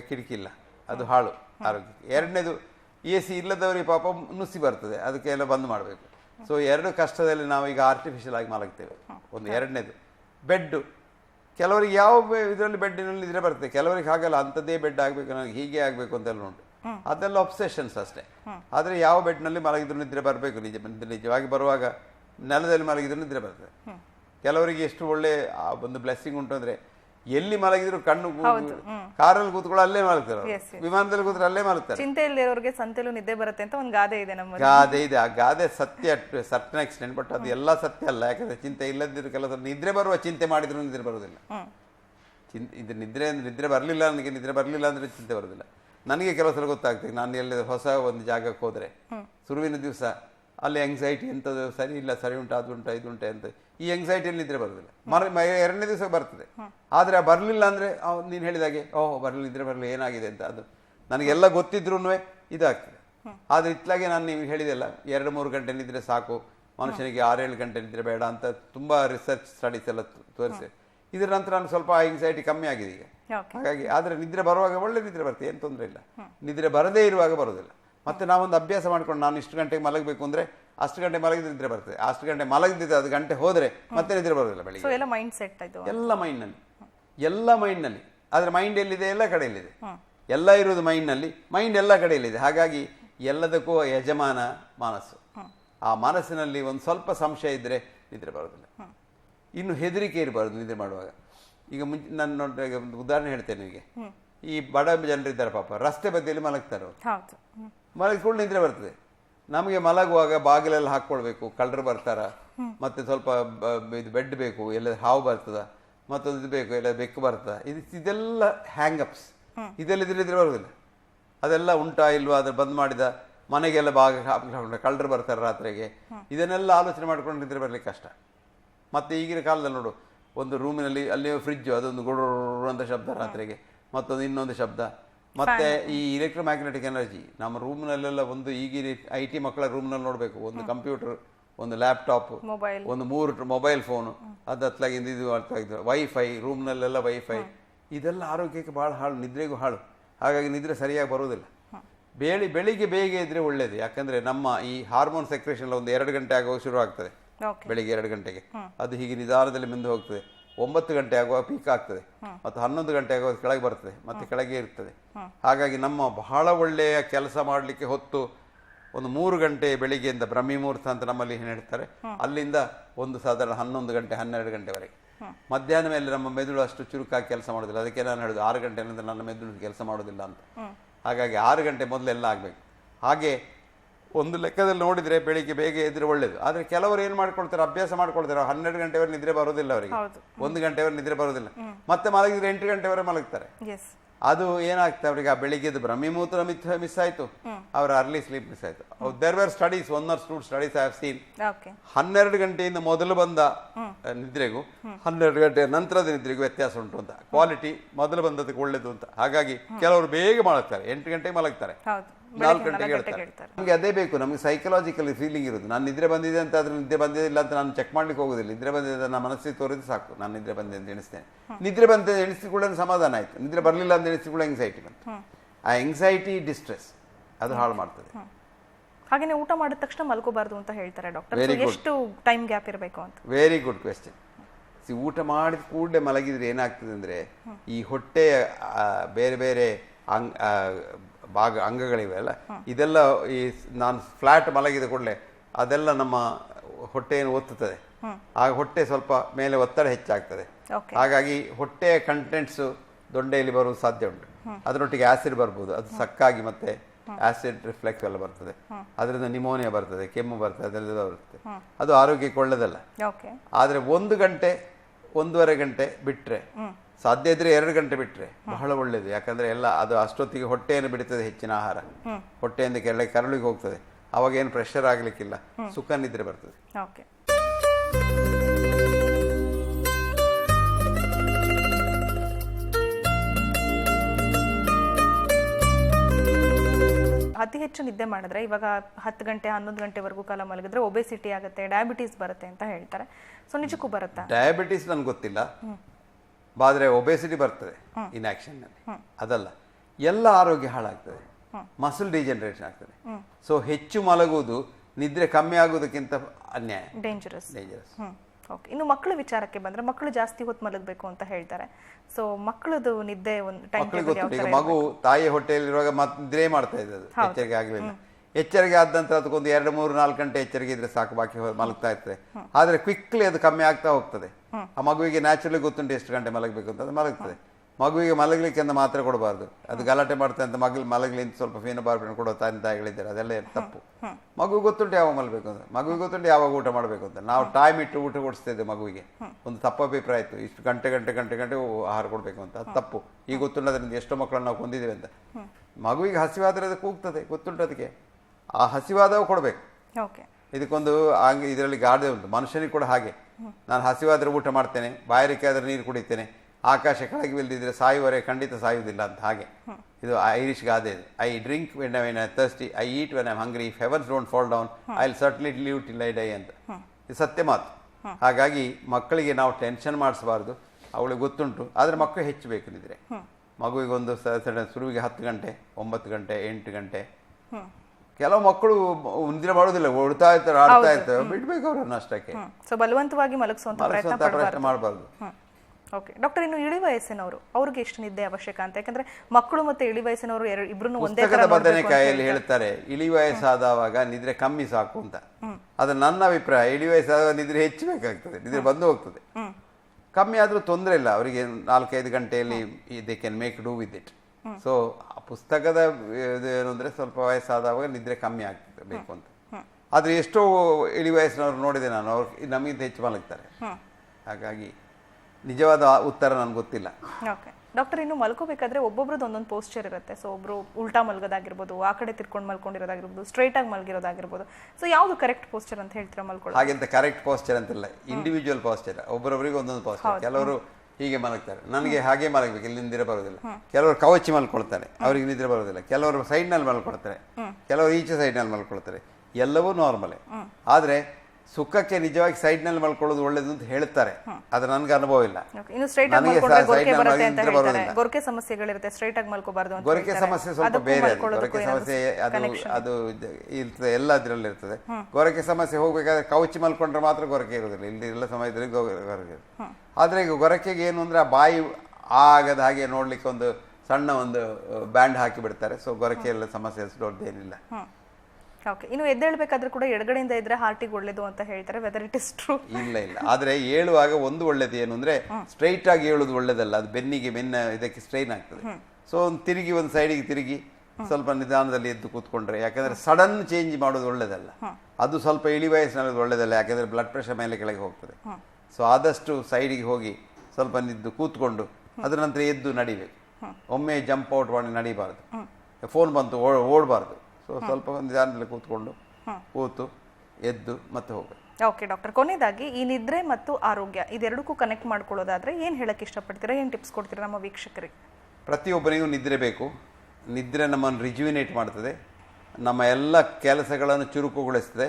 ಕಿಟಕಿ ಇಲ್ಲ. ಅದು ಹಾಳು ಆರೋಗ್ಯಕ್ಕೆ. ಎರಡನೇದು ಎ ಸಿ ಇಲ್ಲದವರಿಗೆ ಪಾಪ ನುಸಿ ಬರ್ತದೆ. ಅದಕ್ಕೆಲ್ಲ ಬಂದ್ ಮಾಡಬೇಕು. ಸೊ ಎರಡು ಕಷ್ಟದಲ್ಲಿ ನಾವು ಈಗ ಆರ್ಟಿಫಿಷಿಯಲ್ ಆಗಿ ಮಲಗ್ತೇವೆ. ಒಂದು ಎರಡನೇದು ಬೆಡ್ ಕೆಲವರಿಗೆ ಯಾವ ಇದರಲ್ಲಿ ಬೆಡ್ಡಿನಲ್ಲಿ ನಿದ್ರೆ ಬರ್ತದೆ ಕೆಲವರಿಗೆ ಹಾಗಲ್ಲ ಅಂಥದ್ದೇ ಬೆಡ್ ಆಗಬೇಕು ನನಗೆ ಹೀಗೆ ಆಗಬೇಕು ಅಂತೆಲ್ಲ ಉಂಟು. ಅದೆಲ್ಲ ಒಬ್ಸೆಷನ್ಸ್ ಅಷ್ಟೇ. ಆದರೆ ಯಾವ ಬೆಡ್ನಲ್ಲಿ ಮಲಗಿದ್ರು ನಿದ್ರೆ ಬರಬೇಕು. ನಿಜ ನಿಜವಾಗಿ ಬರುವಾಗ ನೆಲದಲ್ಲಿ ಮಲಗಿದ್ರು ನಿದ್ರೆ ಬರ್ತದೆ. ಕೆಲವರಿಗೆ ಎಷ್ಟು ಒಳ್ಳೆ ಆ ಒಂದು ಬ್ಲೆಸ್ಸಿಂಗ್ ಉಂಟು ಅಂದ್ರೆ ಎಲ್ಲಿ ಮಲಗಿದ್ರು ಕಣ್ಣು ಕಾರಲ್ಲಿ ಕೂತ್ಕೊಳ್ಳೋ ಅಲ್ಲೇ ಮಲಗ್ತಾರೆ. ವಿಮಾನದಲ್ಲಿ ಕೂತ್ರೆ ಅಲ್ಲೇ ಮಲಗ್ತಾರೆ. ಚಿಂತೆ ಇಲ್ಲದವರಿಗೆ ಸಂತೆಲೂ ನಿದ್ದೆ ಬರುತ್ತೆ ಅಂತ ಒಂದು ಗಾದೆ ಇದೆ ನಮ್ಮ ಗಾದೆ ಇದೆ. ಆ ಗಾದೆ ಸತ್ಯ ಸರ್ಟನ್ ಎಕ್ಸ್ಟೆಂಟ್ ಬಟ್ ಅದು ಎಲ್ಲ ಸತ್ಯ ಅಲ್ಲ. ಯಾಕಂದ್ರೆ ಚಿಂತೆ ಇಲ್ಲದಿದ್ರು ಕೆಲಸ ನಿದ್ರೆ ಬರುವ ಚಿಂತೆ ಮಾಡಿದ್ರು ನಿದ್ರೆ ಬರುವುದಿಲ್ಲ. ಚಿಂತೆ ಇದು ನಿದ್ರೆ ಅಂದ್ರೆ ನಿದ್ರೆ ಬರಲಿಲ್ಲ ನನಗೆ ನಿದ್ರೆ ಬರಲಿಲ್ಲ ಅಂದ್ರೆ ಚಿಂತೆ ಬರುವುದಿಲ್ಲ. ನನಗೆ ಕೆಲವು ಸಲ ಗೊತ್ತಾಗ್ತದೆ. ನಾನು ಎಲ್ಲಿ ಹೊಸ ಒಂದು ಜಾಗಕ್ಕೆ ಹೋದ್ರೆ ಶುರುವಿನ ದಿವಸ ಅಲ್ಲಿ ಎಂಗ್ಸೈಟಿ ಎಂಥದ್ದು ಸರಿ ಇಲ್ಲ ಸರಿ ಉಂಟು ಅದು ಉಂಟು ಇದು ಉಂಟು ಅಂತ ಈ ಎಂಗ್ಸೈಟಿಯಲ್ಲಿ ನಿದ್ರೆ ಬರೋದಿಲ್ಲ. ಮರ ಮ- ಎರಡನೇ ದಿವಸ ಬರ್ತದೆ. ಆದರೆ ಬರಲಿಲ್ಲ ಅಂದರೆ ನೀನು ಹೇಳಿದಾಗೆ ಓಹ್ ಬರಲಿಲ್ಲ ನಿದ್ರೆ ಬರಲಿಲ್ಲ ಏನಾಗಿದೆ ಅಂತ ಅದು. ನನಗೆಲ್ಲ ಗೊತ್ತಿದ್ರೂ ಇದಾಗ್ತದೆ. ಆದರೆ ಇತ್ತಲಾಗೆ ನಾನು ನೀವು ಹೇಳಿದೆಲ್ಲ ಎರಡು ಮೂರು ಗಂಟೆ ನಿದ್ರೆ ಸಾಕು ಮನುಷ್ಯನಿಗೆ ಆರೇಳು ಗಂಟೆ ನಿದ್ರೆ ಬೇಡ ಅಂತ ತುಂಬ ರಿಸರ್ಚ್ ಸ್ಟಡೀಸ್ ಎಲ್ಲ ತೋರಿಸಿ. ಇದರ ನಂತರ ನಾನು ಸ್ವಲ್ಪ ಎಂಗ್ಸೈಟಿ ಕಮ್ಮಿ ಆಗಿದೆ ಈಗ. ಹಾಗಾಗಿ ಆದರೆ ನಿದ್ರೆ ಬರುವಾಗ ಒಳ್ಳೆ ನಿದ್ರೆ ಬರ್ತದೆ ಏನು ತೊಂದರೆ ಇಲ್ಲ. ನಿದ್ರೆ ಬರದೇ ಇರುವಾಗ ಬರೋದಿಲ್ಲ. ಮತ್ತೆ ನಾವೊಂದು ಅಭ್ಯಾಸ ಮಾಡ್ಕೊಂಡು ನಾನು ಇಷ್ಟು ಗಂಟೆಗೆ ಮಲಗಬೇಕು ಅಂದ್ರೆ ಅಷ್ಟು ಗಂಟೆ ಮಲಗಿದ್ರೆ ನಿದ್ರೆ ಬರ್ತದೆ ಅಷ್ಟು ಗಂಟೆ ಮಲಗದಿದ್ದೆ ಅದು ಗಂಟೆ ಹೋದ್ರೆ ಮತ್ತೆ ನಿದ್ರೆ ಬರೋದಿಲ್ಲ ಬೆಳಿಗ್ಗೆ. ಎಲ್ಲ ಮೈಂಡ್ ಸೆಟ್ ಎಲ್ಲ ಮೈಂಡ್ನಲ್ಲಿ ಎಲ್ಲ ಮೈಂಡ್ನಲ್ಲಿ ಆದರೆ ಮೈಂಡ್ ಎಲ್ಲಿದೆ? ಎಲ್ಲ ಕಡೆಯಲ್ಲಿದೆ. ಎಲ್ಲ ಇರುವುದು ಮೈಂಡ್ನಲ್ಲಿ ಮೈಂಡ್ ಎಲ್ಲ ಕಡೆಯಲ್ಲಿದೆ. ಹಾಗಾಗಿ ಎಲ್ಲದಕ್ಕೂ ಯಜಮಾನ ಮನಸ್ಸು. ಆ ಮನಸ್ಸಿನಲ್ಲಿ ಒಂದು ಸ್ವಲ್ಪ ಸಂಶಯ ಇದ್ರೆ ನಿದ್ರೆ ಬರೋದಿಲ್ಲ. ಇನ್ನು ಹೆದರಿಕೆ ಇರಬಾರ್ದು ನಿದ್ರೆ ಮಾಡುವಾಗ. ಈಗ ಮುಂಚೆ ನಾನು ನೋಡಿ ಒಂದು ಉದಾಹರಣೆ ಹೇಳ್ತೇನೆ ನಿಮಗೆ. ಈ ಬಡ ಜನರಿದ್ದಾರೆ ಪಾಪ ರಸ್ತೆ ಬದಿಯಲ್ಲಿ ಮಲಗ್ತಾರೆ ಅವರು ಕೂಡ ನಿದ್ರೆ ಬರ್ತದೆ. ನಮಗೆ ಮಲಗುವಾಗ ಬಾಗಿಲೆಲ್ಲ ಹಾಕ್ಕೊಳ್ಬೇಕು, ಕಳ್ಳರು ಬರ್ತಾರ, ಮತ್ತೆ ಸ್ವಲ್ಪ ಇದು ಬೆಡ್ ಬೇಕು, ಎಲ್ಲ ಹಾವು ಬರ್ತದ, ಮತ್ತೊಂದು ಇದು ಬೇಕು, ಎಲ್ಲ ಬೆಕ್ಕು ಬರ್ತದ. ಇದು ಇದೆಲ್ಲ ಹ್ಯಾಂಗಪ್ಸ್ ಇದೆಲ್ಲ ಇದ್ರೆ ಬರೋದಿಲ್ಲ. ಅದೆಲ್ಲ ಉಂಟಾ ಇಲ್ವಾ ಅದ್ರ ಬಂದ್ ಮಾಡಿದ ಮನೆಗೆಲ್ಲ ಬಾಗ ಹಾಕೊಂಡು ಕಳ್ಳರು ಬರ್ತಾರೆ ರಾತ್ರಿಗೆ. ಇದನ್ನೆಲ್ಲ ಆಲೋಚನೆ ಮಾಡ್ಕೊಂಡು ನಿದ್ರೆ ಬರ್ಲಿಕ್ಕೆ ಕಷ್ಟ. ಮತ್ತೆ ಈಗಿನ ಕಾಲದಲ್ಲಿ ನೋಡು, ಒಂದು ರೂಮಿನಲ್ಲಿ ಅಲ್ಲಿ ಫ್ರಿಜ್ಜು ಅದೊಂದು ಗುಡು ಅಂತ ಶಬ್ದ ರಾತ್ರಿಗೆ, ಮತ್ತೊಂದು ಇನ್ನೊಂದು ಶಬ್ದ. ಮತ್ತೆ ಈ ಇಲೆಕ್ಟ್ರೋಮ್ಯಾಗ್ನೆಟಿಕ್ ಎನರ್ಜಿ ನಮ್ಮ ರೂಮ್ನಲ್ಲೆಲ್ಲ ಒಂದು ಈಗಿನ ಐ ಟಿ ಮಕ್ಕಳ ರೂಮ್ನಲ್ಲಿ ನೋಡಬೇಕು. ಒಂದು ಕಂಪ್ಯೂಟರ್ ಒಂದು ಲ್ಯಾಪ್ಟಾಪ್ ಮೊಬೈಲ್ ಒಂದು ಮೂರು ಮೊಬೈಲ್ ಫೋನ್ ಅದು ಇದು ಇದು ಹತ್ಲಾಗಿದ್ದು ವೈಫೈ ರೂಮ್ನಲ್ಲೆಲ್ಲ ವೈಫೈ ಇದೆಲ್ಲ ಆರೋಗ್ಯಕ್ಕೆ ಭಾಳ ಹಾಳು ನಿದ್ರೆಗೂ ಹಾಳು. ಹಾಗಾಗಿ ನಿದ್ರೆ ಸರಿಯಾಗಿ ಬರುವುದಿಲ್ಲ. ಬೆಳಿ ಬೆಳಿಗ್ಗೆ ಬೇಗ ಇದ್ರೆ ಒಳ್ಳೇದು. ಯಾಕಂದ್ರೆ ನಮ್ಮ ಈ ಹಾರ್ಮೋನ್ ಸೆಕ್ರೇಷನ್ ಒಂದು ಎರಡು ಗಂಟೆ ಆಗುವಾಗ ಶುರು ಆಗ್ತದೆ ಬೆಳಿಗ್ಗೆ ಎರಡು ಗಂಟೆಗೆ. ಅದು ಹೀಗೆ ನಿಧಾನದಲ್ಲಿ ಮುಂದೆ ಹೋಗ್ತದೆ. ಒಂಬತ್ತು ಗಂಟೆ ಆಗುವ ಪೀಕ್ ಆಗ್ತದೆ. ಮತ್ತು ಹನ್ನೊಂದು ಗಂಟೆ ಆಗುವ ಕೆಳಗೆ ಬರ್ತದೆ. ಮತ್ತೆ ಕೆಳಗೆ ಇರ್ತದೆ. ಹಾಗಾಗಿ ನಮ್ಮ ಬಹಳ ಒಳ್ಳೆಯ ಕೆಲಸ ಮಾಡಲಿಕ್ಕೆ ಹೊತ್ತು ಒಂದು ಮೂರು ಗಂಟೆ ಬೆಳಿಗ್ಗೆಯಿಂದ ಬ್ರಹ್ಮಿ ಮುಹೂರ್ತ ಅಂತ ನಮ್ಮಲ್ಲಿ ಏನು ಹೇಳ್ತಾರೆ ಅಲ್ಲಿಂದ ಒಂದು ಸಾಧಾರಣ ಹನ್ನೊಂದು ಗಂಟೆ ಹನ್ನೆರಡು ಗಂಟೆವರೆಗೆ. ಮಧ್ಯಾಹ್ನ ಮೇಲೆ ನಮ್ಮ ಮೆದುಳು ಅಷ್ಟು ಚುರುಕಾಗಿ ಕೆಲಸ ಮಾಡೋದಿಲ್ಲ. ಅದಕ್ಕೆ ನಾನು ಹೇಳೋದು ಆರು ಗಂಟೆಯಿಂದ ನನ್ನ ಮೆದುಳು ಕೆಲಸ ಮಾಡೋದಿಲ್ಲ ಅಂತ. ಹಾಗಾಗಿ ಆರು ಗಂಟೆ ಮೊದಲೆಲ್ಲ ಆಗಬೇಕು. ಹಾಗೆ ಒಂದು ಲೆಕ್ಕದಲ್ಲಿ ನೋಡಿದ್ರೆ ಬೆಳಿಗ್ಗೆ ಬೇಗ ಎದ್ರೆ ಒಳ್ಳೇದು. ಆದರೆ ಕೆಲವರು ಏನು ಮಾಡ್ಕೊಳ್ತಾರೆ? ಅಭ್ಯಾಸ ಮಾಡ್ಕೊಳ್ತಾರೆ. ಹನ್ನೆರಡು ಗಂಟೆವರೆ ನಿದ್ರೆ ಬರೋದಿಲ್ಲ ಅವರಿಗೆ. ಒಂದು ಗಂಟೆವರೆ ನಿದ್ರೆ ಬರೋದಿಲ್ಲ. ಮತ್ತೆ ಮಲಗಿದ್ರೆ ಎಂಟು ಗಂಟೆವರೆ ಮಲಗ್ತಾರೆ. ಅದು ಏನಾಗ್ತದೆ? ಅವರಿಗೆ ಆ ಬೆಳಿಗ್ಗೆದು ಬ್ರಹ್ಮಿ ಮೂತ್ರ ಮಿಸ್ ಮಿಸ್ ಆಯಿತು. ಅವರ ಅರ್ಲಿ ಸ್ಲೀಪ್ ಮಿಸ್ ಆಯಿತು. There were studies one or two studies have seen okay ಹನ್ನೆರಡು ಗಂಟೆಯಿಂದ ಮೊದಲು ಬಂದ ನಿದ್ರೆಗೂ ಹನ್ನೆರಡು ಗಂಟೆಯ ನಂತರದ ನಿದ್ರೆಗೂ ವ್ಯತ್ಯಾಸ ಉಂಟು ಅಂತ. ಕ್ವಾಲಿಟಿ ಮೊದಲು ಬಂದದಕ್ಕೆ ಒಳ್ಳೇದು ಅಂತ. ಹಾಗಾಗಿ ಕೆಲವರು ಬೇಗ ಮಲಗ್ತಾರೆ. ಎಂಟು ಗಂಟೆಗೆ ಮಲಗ್ತಾರೆ. ನಾಲ್ಕು ಗಂಟೆಗೆ ಹೇಳ್ತಾರೆ. ನಮಗೆ ಅದೇ ಬೇಕು ನಮಗೆ ಸೈಕಲಾಜಿಕಲ್ ಫೀಲಿಂಗ್ ಇರೋದು. ನಾನು ನಿದ್ರೆ ಬಂದಿದೆ ಅಂತ ಅದ್ರ ನಿದ್ರೆ ಬಂದಿದೆ ಇಲ್ಲ ಅಂತ ನಾನು ಚೆಕ್ ಮಾಡ್ಲಿಕ್ಕೆ ಹೋಗೋದಿಲ್ಲ. ನಿದ್ರೆ ಬಂದಿದೆ ನನ್ನ ಮನಸ್ಸಿಗೆ ತೋರಿದ್ರೆ ಸಾಕು. ನಾನು ನಿದ್ರೆ ಬಂದಿದೆ ಅಂತ ಎಣಿಸ್ತೇನೆ. ನಿದ್ರೆ ಬಂದ ಎಣಿಸಿಕೊಳ್ಳೋ ಸಮಾಧಾನ ಆಯ್ತು. ನಿದ್ರೆ ಬರಲಿಲ್ಲ ಅಂತ ಎಣಿಸಿಕೊಳ್ಳೋ ಎಂಗ್ಸೈಟಿ ಬಂತು. ಆ ಎಂಗ್ಸೈಟಿ ಡಿಸ್ಟ್ರೆಸ್ ಅದು ಹಾಳು ಮಾಡ್ತದೆ. ಹಾಗೇನೆ ಊಟ ಮಾಡಿದ ತಕ್ಷಣ ಮಲ್ಕೋಬಾರ್ದು ಅಂತ ಹೇಳ್ತಾರೆ ಡಾಕ್ಟರ್. ಎಷ್ಟು ಟೈಮ್ ಗ್ಯಾಪ್ ಇರಬೇಕು ಅಂತ. ವೆರಿ ಗುಡ್ ಕ್ವೆಶ್ಚನ್ ಸಿ ಊಟ ಮಾಡಿದ ಕೂಡಲೇ ಮಲಗಿದ್ರೆ ಏನಾಗ್ತದೆ ಅಂದರೆ ಈ ಹೊಟ್ಟೆಯ ಬೇರೆ ಬೇರೆ ಅಂಗ್ ಭಾಗ ಅಂಗಗಳಿವೆ ಅಲ್ಲ? ಇದೆಲ್ಲ ಈ ನಾನು ಫ್ಲಾಟ್ ಮಲಗಿದ ಕೂಡಲೇ ಅದೆಲ್ಲ ನಮ್ಮ ಹೊಟ್ಟೆಯನ್ನು ಒತ್ತುತ್ತದೆ. ಆಗ ಹೊಟ್ಟೆ ಸ್ವಲ್ಪ ಮೇಲೆ ಒತ್ತಡ ಹೆಚ್ಚಾಗ್ತದೆ. ಹಾಗಾಗಿ ಹೊಟ್ಟೆಯ ಕಂಟೆಂಟ್ಸು ದೊಂಡೆಯಲ್ಲಿ ಬರುವುದು ಸಾಧ್ಯ ಉಂಟು. ಅದರೊಟ್ಟಿಗೆ ಆಸಿಡ್ ಬರ್ಬೋದು. ಅದು ಸಕ್ಕಾಗಿ ಮತ್ತೆ ಆಸಿಡ್ ರಿಫ್ಲೆಕ್ಸ್ ಎಲ್ಲ ಬರ್ತದೆ. ಅದರಿಂದ ನಿಮೋನಿಯಾ ಬರ್ತದೆ ಕೆಮ್ಮು ಬರ್ತದೆ ಅದೆಲ್ಲ ಬರುತ್ತೆ. ಅದು ಆರೋಗ್ಯಕ್ಕೆ ಒಳ್ಳೆಯದಲ್ಲ ಆದರೆ ಒಂದು ಗಂಟೆ ಒಂದೂವರೆ ಗಂಟೆ ಬಿಟ್ಟರೆ ಸಾಧ್ಯ ಇದ್ರೆ ಎರಡು ಗಂಟೆ ಬಿಟ್ಟರೆ ಬಹಳ ಒಳ್ಳೆಯದು ಯಾಕಂದ್ರೆ ಎಲ್ಲ ಅದು ಅಷ್ಟೊತ್ತಿಗೆ ಹೊಟ್ಟೆಯನ್ನು ಬಿಡುತ್ತದೆ ಹೆಚ್ಚಿನ ಆಹಾರ. ಹೊಟ್ಟೆಯಿಂದ ಕೆಳಗೆ ಕರಳಿಗೆ ಹೋಗ್ತದೆ. ಅವಾಗ ಏನು ಪ್ರೆಷರ್ ಆಗಲಿಕ್ಕಿಲ್ಲ. ಸುಖ ನಿದ್ರೆ ಬರ್ತದೆ. ಓಕೆ ಅತಿ ಹೆಚ್ಚು ನಿದ್ದೆ ಮಾಡಿದ್ರೆ ಇವಾಗ ಹತ್ತು ಗಂಟೆ ಹನ್ನೊಂದು ಗಂಟೆವರೆಗೂ ಕಾಲ ಮಲಗಿದ್ರೆ ಒಬೆಸಿಟಿ ಆಗುತ್ತೆ ಡಯಾಬಿಟೀಸ್ ಬರುತ್ತೆ ಅಂತ ಹೇಳ್ತಾರೆ. ಸೊ ನಿಜಕ್ಕೂ ಬರುತ್ತಾ? ಡಯಾಬಿಟೀಸ್ ನನ್ಗೆ ಗೊತ್ತಿಲ್ಲ. ಬಾದ್ರೆ ಒಬೆಸಿಟಿ ಬರ್ತದೆ ಇನ್ನಲ್ಲಿ ಅದಲ್ಲ. ಎಲ್ಲ ಆರೋಗ್ಯ ಹಾಳಾಗ್ತದೆ. ಮಸಲ್ ಡಿಜನರೇಷನ್ ಆಗ್ತದೆ. ಸೊ ಹೆಚ್ಚು ಮಲಗುವುದು ನಿದ್ರೆ ಕಮ್ಮಿ ಆಗುವುದಕ್ಕಿಂತ ಅನ್ಯಾಯ. ಡೇಂಜರಸ್ ಡೇಂಜರಸ್ ಓಕೆ ಇನ್ನು ಮಕ್ಕಳ ವಿಚಾರಕ್ಕೆ ಬಂದ್ರೆ ಮಕ್ಕಳು ಜಾಸ್ತಿ ಹೊತ್ತು ಮಲಗಬೇಕು ಅಂತ ಹೇಳ್ತಾರೆ. ಸೊ ಮಕ್ಕಳದು ನಿದ್ದೆ ಒಂದು ಟೈಮ್ ಮಗು ತಾಯಿ ಹೊಟ್ಟೆಯಲ್ಲಿರುವಾಗ ಮತ್ತೆ ನಿದ್ರೆ ಮಾಡ್ತಾ ಇದೆ ಅದು ಎಚ್ಚರಿಕೆ ಆಗಲಿಲ್ಲ. ಎಚ್ಚರಿಕೆ ಆದ ನಂತರ ಅದಕ್ಕೊಂದು ಎರಡು ಮೂರು ನಾಲ್ಕು ಗಂಟೆ ಎಚ್ಚರಿಕೆ ಇದ್ರೆ ಸಾಕು. ಬಾಕಿ ಮಲಗ್ತಾ ಇರ್ತದೆ ಆದ್ರೆ ಕ್ವಿಕ್ಲಿ ಅದು ಕಮ್ಮಿ ಆಗ್ತಾ ಹೋಗ್ತದೆ. ಆ ಮಗುವಿಗೆ ನ್ಯಾಚುರಲಿ ಗೊತ್ತುಂಟು ಎಷ್ಟು ಗಂಟೆ ಮಲಗಬೇಕು ಅಂತ. ಅದು ಮಲಗ್ತದೆ. ಮಗುವಿಗೆ ಮಲಗಲಿಕ್ಕೆ ಅಂತ ಮಾತ್ರ ಕೊಡಬಾರ್ದು. ಅದು ಗಲಾಟೆ ಮಾಡ್ತಾ ಅಂತ ಮಗಲ್ ಮಲಗಲಿ ಅಂತ ಸ್ವಲ್ಪ ಫೀನ ಬಾರ್ಬಿನ ಕೊಡೋ ತಾಯಿ ತಾಯಿಗಳಿದ್ದಾರೆ ಅದೆಲ್ಲ ತಪ್ಪು. ಮಗು ಗೊತ್ತುಂಟು ಯಾವಾಗ ಮಲಗಬೇಕು ಅಂತ. ಮಗುವಿಗೆ ಗೊತ್ತುಂಟು ಯಾವಾಗ ಊಟ ಮಾಡಬೇಕು ಅಂತ. ನಾವು ಟೈಮ್ ಇಟ್ಟು ಊಟ ಕೊಡಿಸ್ತಿದ್ದೆ ಮಗುವಿಗೆ. ಒಂದು ತಪ್ಪು ಅಭಿಪ್ರಾಯ ಇತ್ತು. ಇಷ್ಟು ಗಂಟೆ ಗಂಟೆ ಗಂಟೆ ಗಂಟೆ ಆಹಾರ ಕೊಡಬೇಕು ಅಂತ. ಅದು ತಪ್ಪು. ಈಗ ಗೊತ್ತುಂಟು ಅದರಿಂದ ಎಷ್ಟೋ ಮಕ್ಕಳನ್ನ ನಾವು ಕೊಂದಿದ್ದೇವೆ ಅಂತ. ಮಗುವಿಗೆ ಹಸಿವಾದ್ರೆ ಅದು ಕೂಗ್ತದೆ. ಗೊತ್ತುಂಟು ಅದಕ್ಕೆ. ಆ ಹಸಿವಾದವು ಕೊಡಬೇಕು. ಓಕೆ. ಇದಕ್ಕೊಂದು ಹಂಗೆ ಇದರಲ್ಲಿ ಗಾದೆ ಉಂಟು. ಮನುಷ್ಯನಿಗೆ ಕೂಡ ಹಾಗೆ. ನಾನು ಹಸಿವಾದರೆ ಊಟ ಮಾಡ್ತೇನೆ ಬಾಯಾರಿಕೆ ಆದ್ರೆ ನೀರು ಕುಡಿತೇನೆ, ಆಕಾಶ ಕೆಳಗೆ ಬಿಲ್ದಿದ್ರೆ ಸಾಯುವರೆ ಖಂಡಿತ ಸಾಯುವುದಿಲ್ಲ ಅಂತ ಹಾಗೆ. ಇದು ಐರಿಷ್ ಗಾದೆ ಇದು. I drink when when I thirsty I eat when I hungry fevers don't fall down I will certainly live till I die ಅಂತ. ಇದು ಸತ್ಯ ಮಾತು. ಹಾಗಾಗಿ ಮಕ್ಕಳಿಗೆ ನಾವು ಟೆನ್ಷನ್ ಮಾಡಿಸಬಾರ್ದು. ಅವಳಿಗೆ ಗೊತ್ತುಂಟು. ಆದರೆ ಮಕ್ಕಳು ಹೆಚ್ಚು ಬೇಕು ನಿದ್ರೆ. ಮಗುವಿಗೆ ಒಂದು ಶುರುವಿಗೆ ಹತ್ತು ಗಂಟೆ, ಒಂಬತ್ತು ಗಂಟೆ, ಎಂಟು ಗಂಟೆ. ಕೆಲವು ಮಕ್ಕಳು ನಿದ್ರೆ ಮಾಡೋದಿಲ್ಲ ಓಡ್ತಾ ಇರ್ತಾರೆ ಆಡ್ತಾ ಇರ್ತಾರೆ ಬಿಡ್ಬೇಕು ಅವ್ರನ್ನ ಅಷ್ಟಕ್ಕೆ. ಸೊ ಬಲವಂತವಾಗಿ ಮಲಗಿಸುವಂತ ಪ್ರಯತ್ನ ಮಾಡಬಾರ್ದು. ಓಕೆ ಡಾಕ್ಟರ್ ಇನ್ನು ಇಳಿ ವಯಸ್ಸಿನವರು ಅವ್ರಿಗೆ ಎಷ್ಟು ನಿದ್ದೆ ಅವಶ್ಯಕ ಅಂತ? ಯಾಕಂದ್ರೆ ಮಕ್ಕಳು ಮತ್ತೆ ಇಳಿ ವಯಸ್ಸಿನವರು ಎರಡು ಇಬ್ರು ಒಂದೇ ಬದನೆಕಾಯಲ್ಲಿ ಹೇಳ್ತಾರೆ. ಇಳಿ ವಯಸ್ಸಾದವಾಗ ನಿದ್ರೆ ಕಮ್ಮಿ ಸಾಕು ಅಂತ. ಅದು ನನ್ನ ಅಭಿಪ್ರಾಯ ಇಳಿ ವಯಸ್ಸಾದಾಗ ನಿದ್ರೆ ಹೆಚ್ಚು ಬೇಕಾಗ್ತದೆ ನಿದ್ರೆ ಬಂದು ಹೋಗ್ತದೆ. ಕಮ್ಮಿ ಆದರೂ ತೊಂದರೆ ಇಲ್ಲ ಅವರಿಗೆ ನಾಲ್ಕೈದು ಗಂಟೆಯಲ್ಲಿ they can make do with it so ಪುಸ್ತಕದ ಏನು ಅಂದರೆ ಸ್ವಲ್ಪ ವಯಸ್ಸಾದವಾಗ ನಿದ್ರೆ ಕಮ್ಮಿ ಆಗಬೇಕು ಬೇಕು ಅಂತ ಆದ್ರೆ ಎಷ್ಟೋ ಇಳಿ ವಯಸ್ಸಿನವ್ರು ನೋಡಿದೆ ನಾನು ಅವ್ರು ನಮಗಿಂತ ಹೆಚ್ಚು ಮಲಗ್ತಾರೆ. ಹಾಗಾಗಿ ನಿಜವಾದ ಉತ್ತರ ನನಗೆ ಗೊತ್ತಿಲ್ಲ. ಓಕೆ. ಡಾಕ್ಟರ್ ಇನ್ನು ಮಲ್ಕೋಬೇಕಾದ್ರೆ ಒಬ್ಬೊಬ್ರದ್ದು ಒಂದೊಂದು ಪೋಸ್ಚರ್ ಇರುತ್ತೆ. ಸೊ ಒಬ್ರು ಉಲ್ಟಾ ಮಲ್ಗೋದಾಗಿರ್ಬೋದು ಆ ಕಡೆ ತಿರ್ಕೊಂಡು ಮಲ್ಕೊಂಡಿರೋದಾಗಿರ್ಬೋದು ಸ್ಟ್ರೈಟ್ ಆಗಿ ಮಲಗಿರೋದಾಗಿರ್ಬೋದು. ಸೊ ಯಾವುದು ಕರೆಕ್ಟ್ ಪೋಸ್ಚರ್ ಅಂತ ಹೇಳ್ತೀರಾ ಮಲ್ಕೊಳ್ಳೋ ಹಾಗೆಂತ ಕರೆಕ್ಟ್ ಪೋಸ್ಚರ್ ಅಂತಿಲ್ಲ. ಇಂಡಿವಿಜುವಲ್ ಪೋಸ್ಚರ್ ಒಬ್ಬರೊಬ್ಬರಿಗೆ ಒಂದೊಂದು ಪೋಸ್ಚರ್ ಕೆಲವರು ಹೀಗೆ ಮಲಗ್ತಾರೆ. ನನಗೆ ಹಾಗೆ ಮಲಗಬೇಕು ಇಲ್ಲಿ ನಿದ್ರೆ ಬರೋದಿಲ್ಲ ಕೆಲವರು ಕವಚಿ ಮಲ್ಕೊಳ್ತಾರೆ ಅವರಿಗೆ ನಿದ್ರೆ ಬರೋದಿಲ್ಲ ಕೆಲವರು ಸೈಡ್ನಲ್ಲಿ ಮಲ್ಕೊಳ್ತಾರೆ ಕೆಲವರು ಈಚೆ ಸೈಡ್ನಲ್ಲಿ ಮಲ್ಕೊಳ್ತಾರೆ. ಎಲ್ಲವೂ ನಾರ್ಮಲೇ ಆದ್ರೆ ಸುಖಕ್ಕೆ ನಿಜವಾಗಿ ಸೈಡ್ನಲ್ಲಿ ಮಲ್ಕೊಳ್ಳೋದು ಒಳ್ಳೇದು ಅಂತ ಹೇಳ್ತಾರೆ. ಅದು ನನಗೆ ಅನುಭವ ಇಲ್ಲ. ಇನ್ನು ಸ್ಟ್ರೈಟ್ ಆಗಿ ಮಲ್ಕೊಂಡ್ರೆ ಸಹ ಗೊರಕೆ ಬರುತ್ತೆ ಅಂತ ಹೇಳ್ತಾರೆ ಬರೋದಿಲ್ಲ. ಗೊರಕೆ ಸಮಸ್ಯೆಗಳಿರುತ್ತೆ ಸ್ಟ್ರೈಟ್ ಆಗಿ ಮಲ್ಕೋಬಾರ್ದು ಅಂತ ಗೊರಕೆ ಸಮಸ್ಯೆ ಸ್ವಲ್ಪ ಬೇರೆ ಗೊರಕೆ ಸಮಸ್ಯೆ ಅದು ಅದು ಇರ್ತದೆ ಎಲ್ಲ ಅದ್ರಲ್ಲಿ ಇರ್ತದೆ ಗೊರಕೆ ಸಮಸ್ಯೆ ಹೋಗ್ಬೇಕಾದ್ರೆ ಕೌಚಿ ಮಲ್ಕೊಂಡ್ರೆ ಮಾತ್ರ ಗೊರಕೆ ಇರೋದಿಲ್ಲ ಇಲ್ಲಿ ಎಲ್ಲ ಸಮಯದಲ್ಲಿ ಗೊರಕೆ. ಆದ್ರೆ ಈಗ ಗೊರಕೆಗೆ ಏನು ಅಂದ್ರೆ ಆ ಬಾಯಿ ಆಗದ ಹಾಗೆ ನೋಡ್ಲಿಕ್ಕೆ ಒಂದು ಸಣ್ಣ ಒಂದು ಬ್ಯಾಂಡ್ ಹಾಕಿ ಬಿಡ್ತಾರೆ. ಸೊ ಗೊರಕೆ ಎಲ್ಲ ಸಮಸ್ಯೆ ಅಷ್ಟು ದೊಡ್ಡದೇನಿಲ್ಲ. ಹ್ಮ್. ಓಕೆ ಇನ್ನು ಎದ್ದೇಳ್ಬೇಕಾದ್ರೆ ಕೂಡ ಎಡಗಡೆಯಿಂದ ಇದ್ರೆ ಹಾರ್ಟಿಗೆ ಒಳ್ಳೇದು ಅಂತ ಹೇಳ್ತಾರೆ ವೆದರ್ ಇಟ್ ಇಸ್ ಟ್ರೂ ಇಲ್ಲ ಇಲ್ಲ. ಆದ್ರೆ ಏಳುವಾಗ ಒಂದು ಒಳ್ಳೇದು ಏನು ಅಂದರೆ ಸ್ಟ್ರೈಟ್ ಆಗಿ ಏಳೋದು ಒಳ್ಳೇದಲ್ಲ ಅದು ಬೆನ್ನಿಗೆ ಬೆನ್ನ ಇದಕ್ಕೆ ಸ್ಟ್ರೈನ್ ಆಗ್ತದೆ. ಸೊ ಒಂದು ತಿರುಗಿ ಒಂದು ಸೈಡಿಗೆ ತಿರುಗಿ ಸ್ವಲ್ಪ ನಿಧಾನದಲ್ಲಿ ಎದ್ದು ಕೂತ್ಕೊಂಡ್ರೆ ಯಾಕಂದ್ರೆ ಸಡನ್ ಚೇಂಜ್ ಮಾಡೋದು ಒಳ್ಳೇದಲ್ಲ. ಅದು ಸ್ವಲ್ಪ ಇಳಿ ವಯಸ್ಸಿನಲ್ಲಿ ಒಳ್ಳೇದಲ್ಲ ಯಾಕಂದ್ರೆ ಬ್ಲಡ್ ಪ್ರೆಷರ್ ಮೇಲೆ ಕೆಳಗೆ ಹೋಗ್ತದೆ. ಸೊ ಆದಷ್ಟು ಸೈಡಿಗೆ ಹೋಗಿ ಸ್ವಲ್ಪ ನಿದ್ದು ಕೂತ್ಕೊಂಡು ಅದರ ನಂತರ ಎದ್ದು ನಡಿಬೇಕು. ಒಮ್ಮೆ ಜಂಪ್ ಔಟ್ ಮಾಡಿ ನಡಿಬಾರ್ದು. ಫೋನ್ ಬಂತು ಓ- ಓಡಬಾರ್ದು. ಸೊ ಸ್ವಲ್ಪ ನಿಧಾನದಲ್ಲಿ ಕೂತ್ಕೊಂಡು ಕೂತು ಎದ್ದು ಮತ್ತೆ ಹೋಗಬೇಕು. ಓಕೆ ಡಾಕ್ಟರ್ ಕೊನೆಯದಾಗಿ ಈ ನಿದ್ರೆ ಮತ್ತು ಆರೋಗ್ಯ ಇದೆರಡಕ್ಕೂ ಕನೆಕ್ಟ್ ಮಾಡ್ಕೊಳ್ಳೋದಾದ್ರೆ ಏನು ಹೇಳಕ್ ಇಷ್ಟಪಡ್ತೀರಾ? ಏನು ಟಿಪ್ಸ್ ಕೊಡ್ತೀರಾ ನಮ್ಮ ವೀಕ್ಷಕರಿಗೆ? ಪ್ರತಿಯೊಬ್ಬರಿಗೂ ನಿದ್ರೆ ಬೇಕು. ನಿದ್ರೆ ನಮ್ಮನ್ನು ರಿಜ್ಯುವಿನೇಟ್ ಮಾಡ್ತದೆ. ನಮ್ಮ ಎಲ್ಲ ಕೆಲಸಗಳನ್ನು ಚುರುಕುಗೊಳಿಸ್ತದೆ.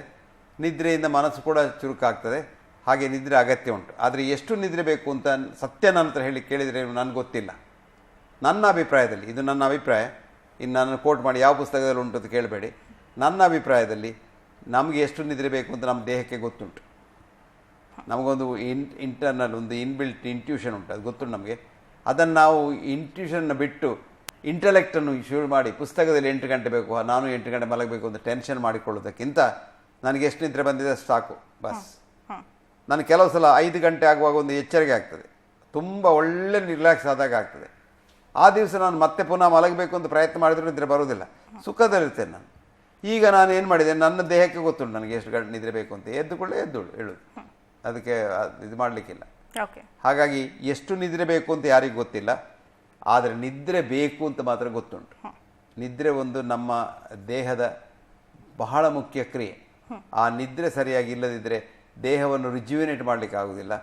ನಿದ್ರೆಯಿಂದ ಮನಸ್ಸು ಕೂಡ ಚುರುಕಾಗ್ತದೆ. ಹಾಗೆ ನಿದ್ರೆ ಅಗತ್ಯ ಉಂಟು. ಆದರೆ ಎಷ್ಟು ನಿದ್ರೆ ಬೇಕು ಅಂತ ಸತ್ಯ ನನ್ನ ಹತ್ರ ಹೇಳಿ ಕೇಳಿದರೆ ನನಗೆ ಗೊತ್ತಿಲ್ಲ. ನನ್ನ ಅಭಿಪ್ರಾಯದಲ್ಲಿ ಇದು ನನ್ನ ಅಭಿಪ್ರಾಯ. ಇನ್ನು ನಾನು ಕೋಟ್ ಮಾಡಿ ಯಾವ ಪುಸ್ತಕದಲ್ಲಿ ಉಂಟು ಅಂತ ಕೇಳಬೇಡಿ. ನನ್ನ ಅಭಿಪ್ರಾಯದಲ್ಲಿ ನಮಗೆ ಎಷ್ಟು ನಿದ್ರೆ ಬೇಕು ಅಂತ ನಮ್ಮ ದೇಹಕ್ಕೆ ಗೊತ್ತುಂಟು. ನಮಗೊಂದು ಇನ್ ಇಂಟರ್ನಲ್ ಒಂದು ಇನ್ಬಿಲ್ಟ್ ಇಂಟ್ಯೂಷನ್ ಉಂಟು ಅದು ಗೊತ್ತುಂಟು ನಮಗೆ. ಅದನ್ನು ನಾವು ಇಂಟ್ಯೂಷನ್ನ ಬಿಟ್ಟು ಇಂಟಲೆಕ್ಟನ್ನು ಶುರು ಮಾಡಿ ಪುಸ್ತಕದಲ್ಲಿ ಎಂಟು ಗಂಟೆ ಬೇಕು ನಾನು ಎಂಟು ಗಂಟೆ ಮಲಗಬೇಕು ಅಂತ ಟೆನ್ಷನ್ ಮಾಡಿಕೊಳ್ಳೋದಕ್ಕಿಂತ ನನಗೆ ಎಷ್ಟು ನಿದ್ರೆ ಬಂದಿದೆ ಸಾಕು ಬಸ್. ನಾನು ಕೆಲವು ಸಲ ಐದು ಗಂಟೆ ಆಗುವಾಗ ಒಂದು ಎಚ್ಚರಿಕೆ ಆಗ್ತದೆ. ತುಂಬ ಒಳ್ಳೆ ರಿಲ್ಯಾಕ್ಸ್ ಆದಾಗ ಆಗ್ತದೆ. ಆ ದಿವಸ ನಾನು ಮತ್ತೆ ಪುನಃ ಮಲಗಬೇಕು ಅಂತ ಪ್ರಯತ್ನ ಮಾಡಿದ್ರು ನಿದ್ರೆ ಬರೋದಿಲ್ಲ ಸುಖದಲ್ಲಿರ್ತೇನೆ ನಾನು. ಈಗ ನಾನು ಏನು ಮಾಡಿದೆ? ನನ್ನ ದೇಹಕ್ಕೆ ಗೊತ್ತುಂಟು ನನಗೆ ಎಷ್ಟು ಗಂಟೆ ನಿದ್ರೆ ಬೇಕು ಅಂತ. ಎದ್ದು ಕೂಡ ಎದ್ದುಳು ಹೇಳುದು. ಅದಕ್ಕೆ ಅದ್- ಇದು ಮಾಡಲಿಕ್ಕಿಲ್ಲ. ಓಕೆ. ಹಾಗಾಗಿ ಎಷ್ಟು ನಿದ್ರೆ ಬೇಕು ಅಂತ ಯಾರಿಗೂ ಗೊತ್ತಿಲ್ಲ. ಆದರೆ ನಿದ್ರೆ ಬೇಕು ಅಂತ ಮಾತ್ರ ಗೊತ್ತುಂಟು. ನಿದ್ರೆ ಒಂದು ನಮ್ಮ ದೇಹದ ಬಹಳ ಮುಖ್ಯ ಕ್ರಿಯೆ. ಆ ನಿದ್ರೆ ಸರಿಯಾಗಿ ಇಲ್ಲದಿದ್ದರೆ ದೇಹವನ್ನು ರಿಜ್ಯುವಿನೇಟ್ ಮಾಡಲಿಕ್ಕೆ ಆಗುದಿಲ್ಲ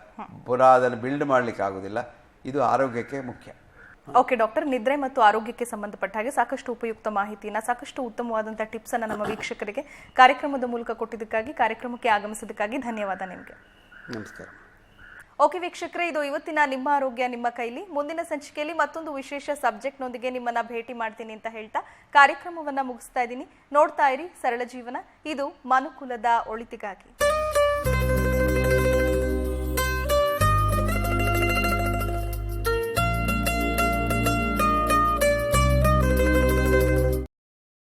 ಪುನಃ ಅದನ್ನು ಬಿಲ್ಡ್ ಮಾಡಲಿಕ್ಕೆ ಆಗುದಿಲ್ಲ ಇದು ಆರೋಗ್ಯಕ್ಕೆ ಮುಖ್ಯ. Okay doctor. ನಿದ್ರೆ ಮತ್ತು ಆರೋಗ್ಯಕ್ಕೆ ಸಂಬಂಧಪಟ್ಟ ಹಾಗೆ ಸಾಕಷ್ಟು ಉಪಯುಕ್ತ ಮಾಹಿತಿನ ಸಾಕಷ್ಟು ಉತ್ತಮವಾದಂತಹ ಟಿಪ್ಸ್ ಅನ್ನ ನಮ್ಮ ವೀಕ್ಷಕರಿಗೆ ಕಾರ್ಯಕ್ರಮದ ಮೂಲಕ ಕೊಟ್ಟಿದ್ದಕ್ಕಾಗಿ ಕಾರ್ಯಕ್ರಮಕ್ಕೆ ಆಗಮಿಸಿದ್ದಕ್ಕಾಗಿ ಧನ್ಯವಾದ ನಿಮಗೆ. ನಮಸ್ಕಾರ. ಓಕೆ ವೀಕ್ಷಕರೇ ಇದು ಇವತ್ತಿನ ನಿಮ್ಮ ಆರೋಗ್ಯ ನಿಮ್ಮ ಕೈಲಿ. ಮುಂದಿನ ಸಂಚಿಕೆಯಲ್ಲಿ ಮತ್ತೊಂದು ವಿಶೇಷ ಸಬ್ಜೆಕ್ಟ್ನೊಂದಿಗೆ ನಿಮ್ಮನ್ನ ಭೇಟಿ ಮಾಡ್ತೀನಿ ಅಂತ ಹೇಳ್ತಾ ಕಾರ್ಯಕ್ರಮವನ್ನ ಮುಗಿಸ್ತಾ ಇದ್ದೀನಿ. ನೋಡ್ತಾ ಇರಿ ಸರಳ ಜೀವನ. ಇದು ಮನುಕುಲದ ಒಳಿತಿಗಾಗಿ.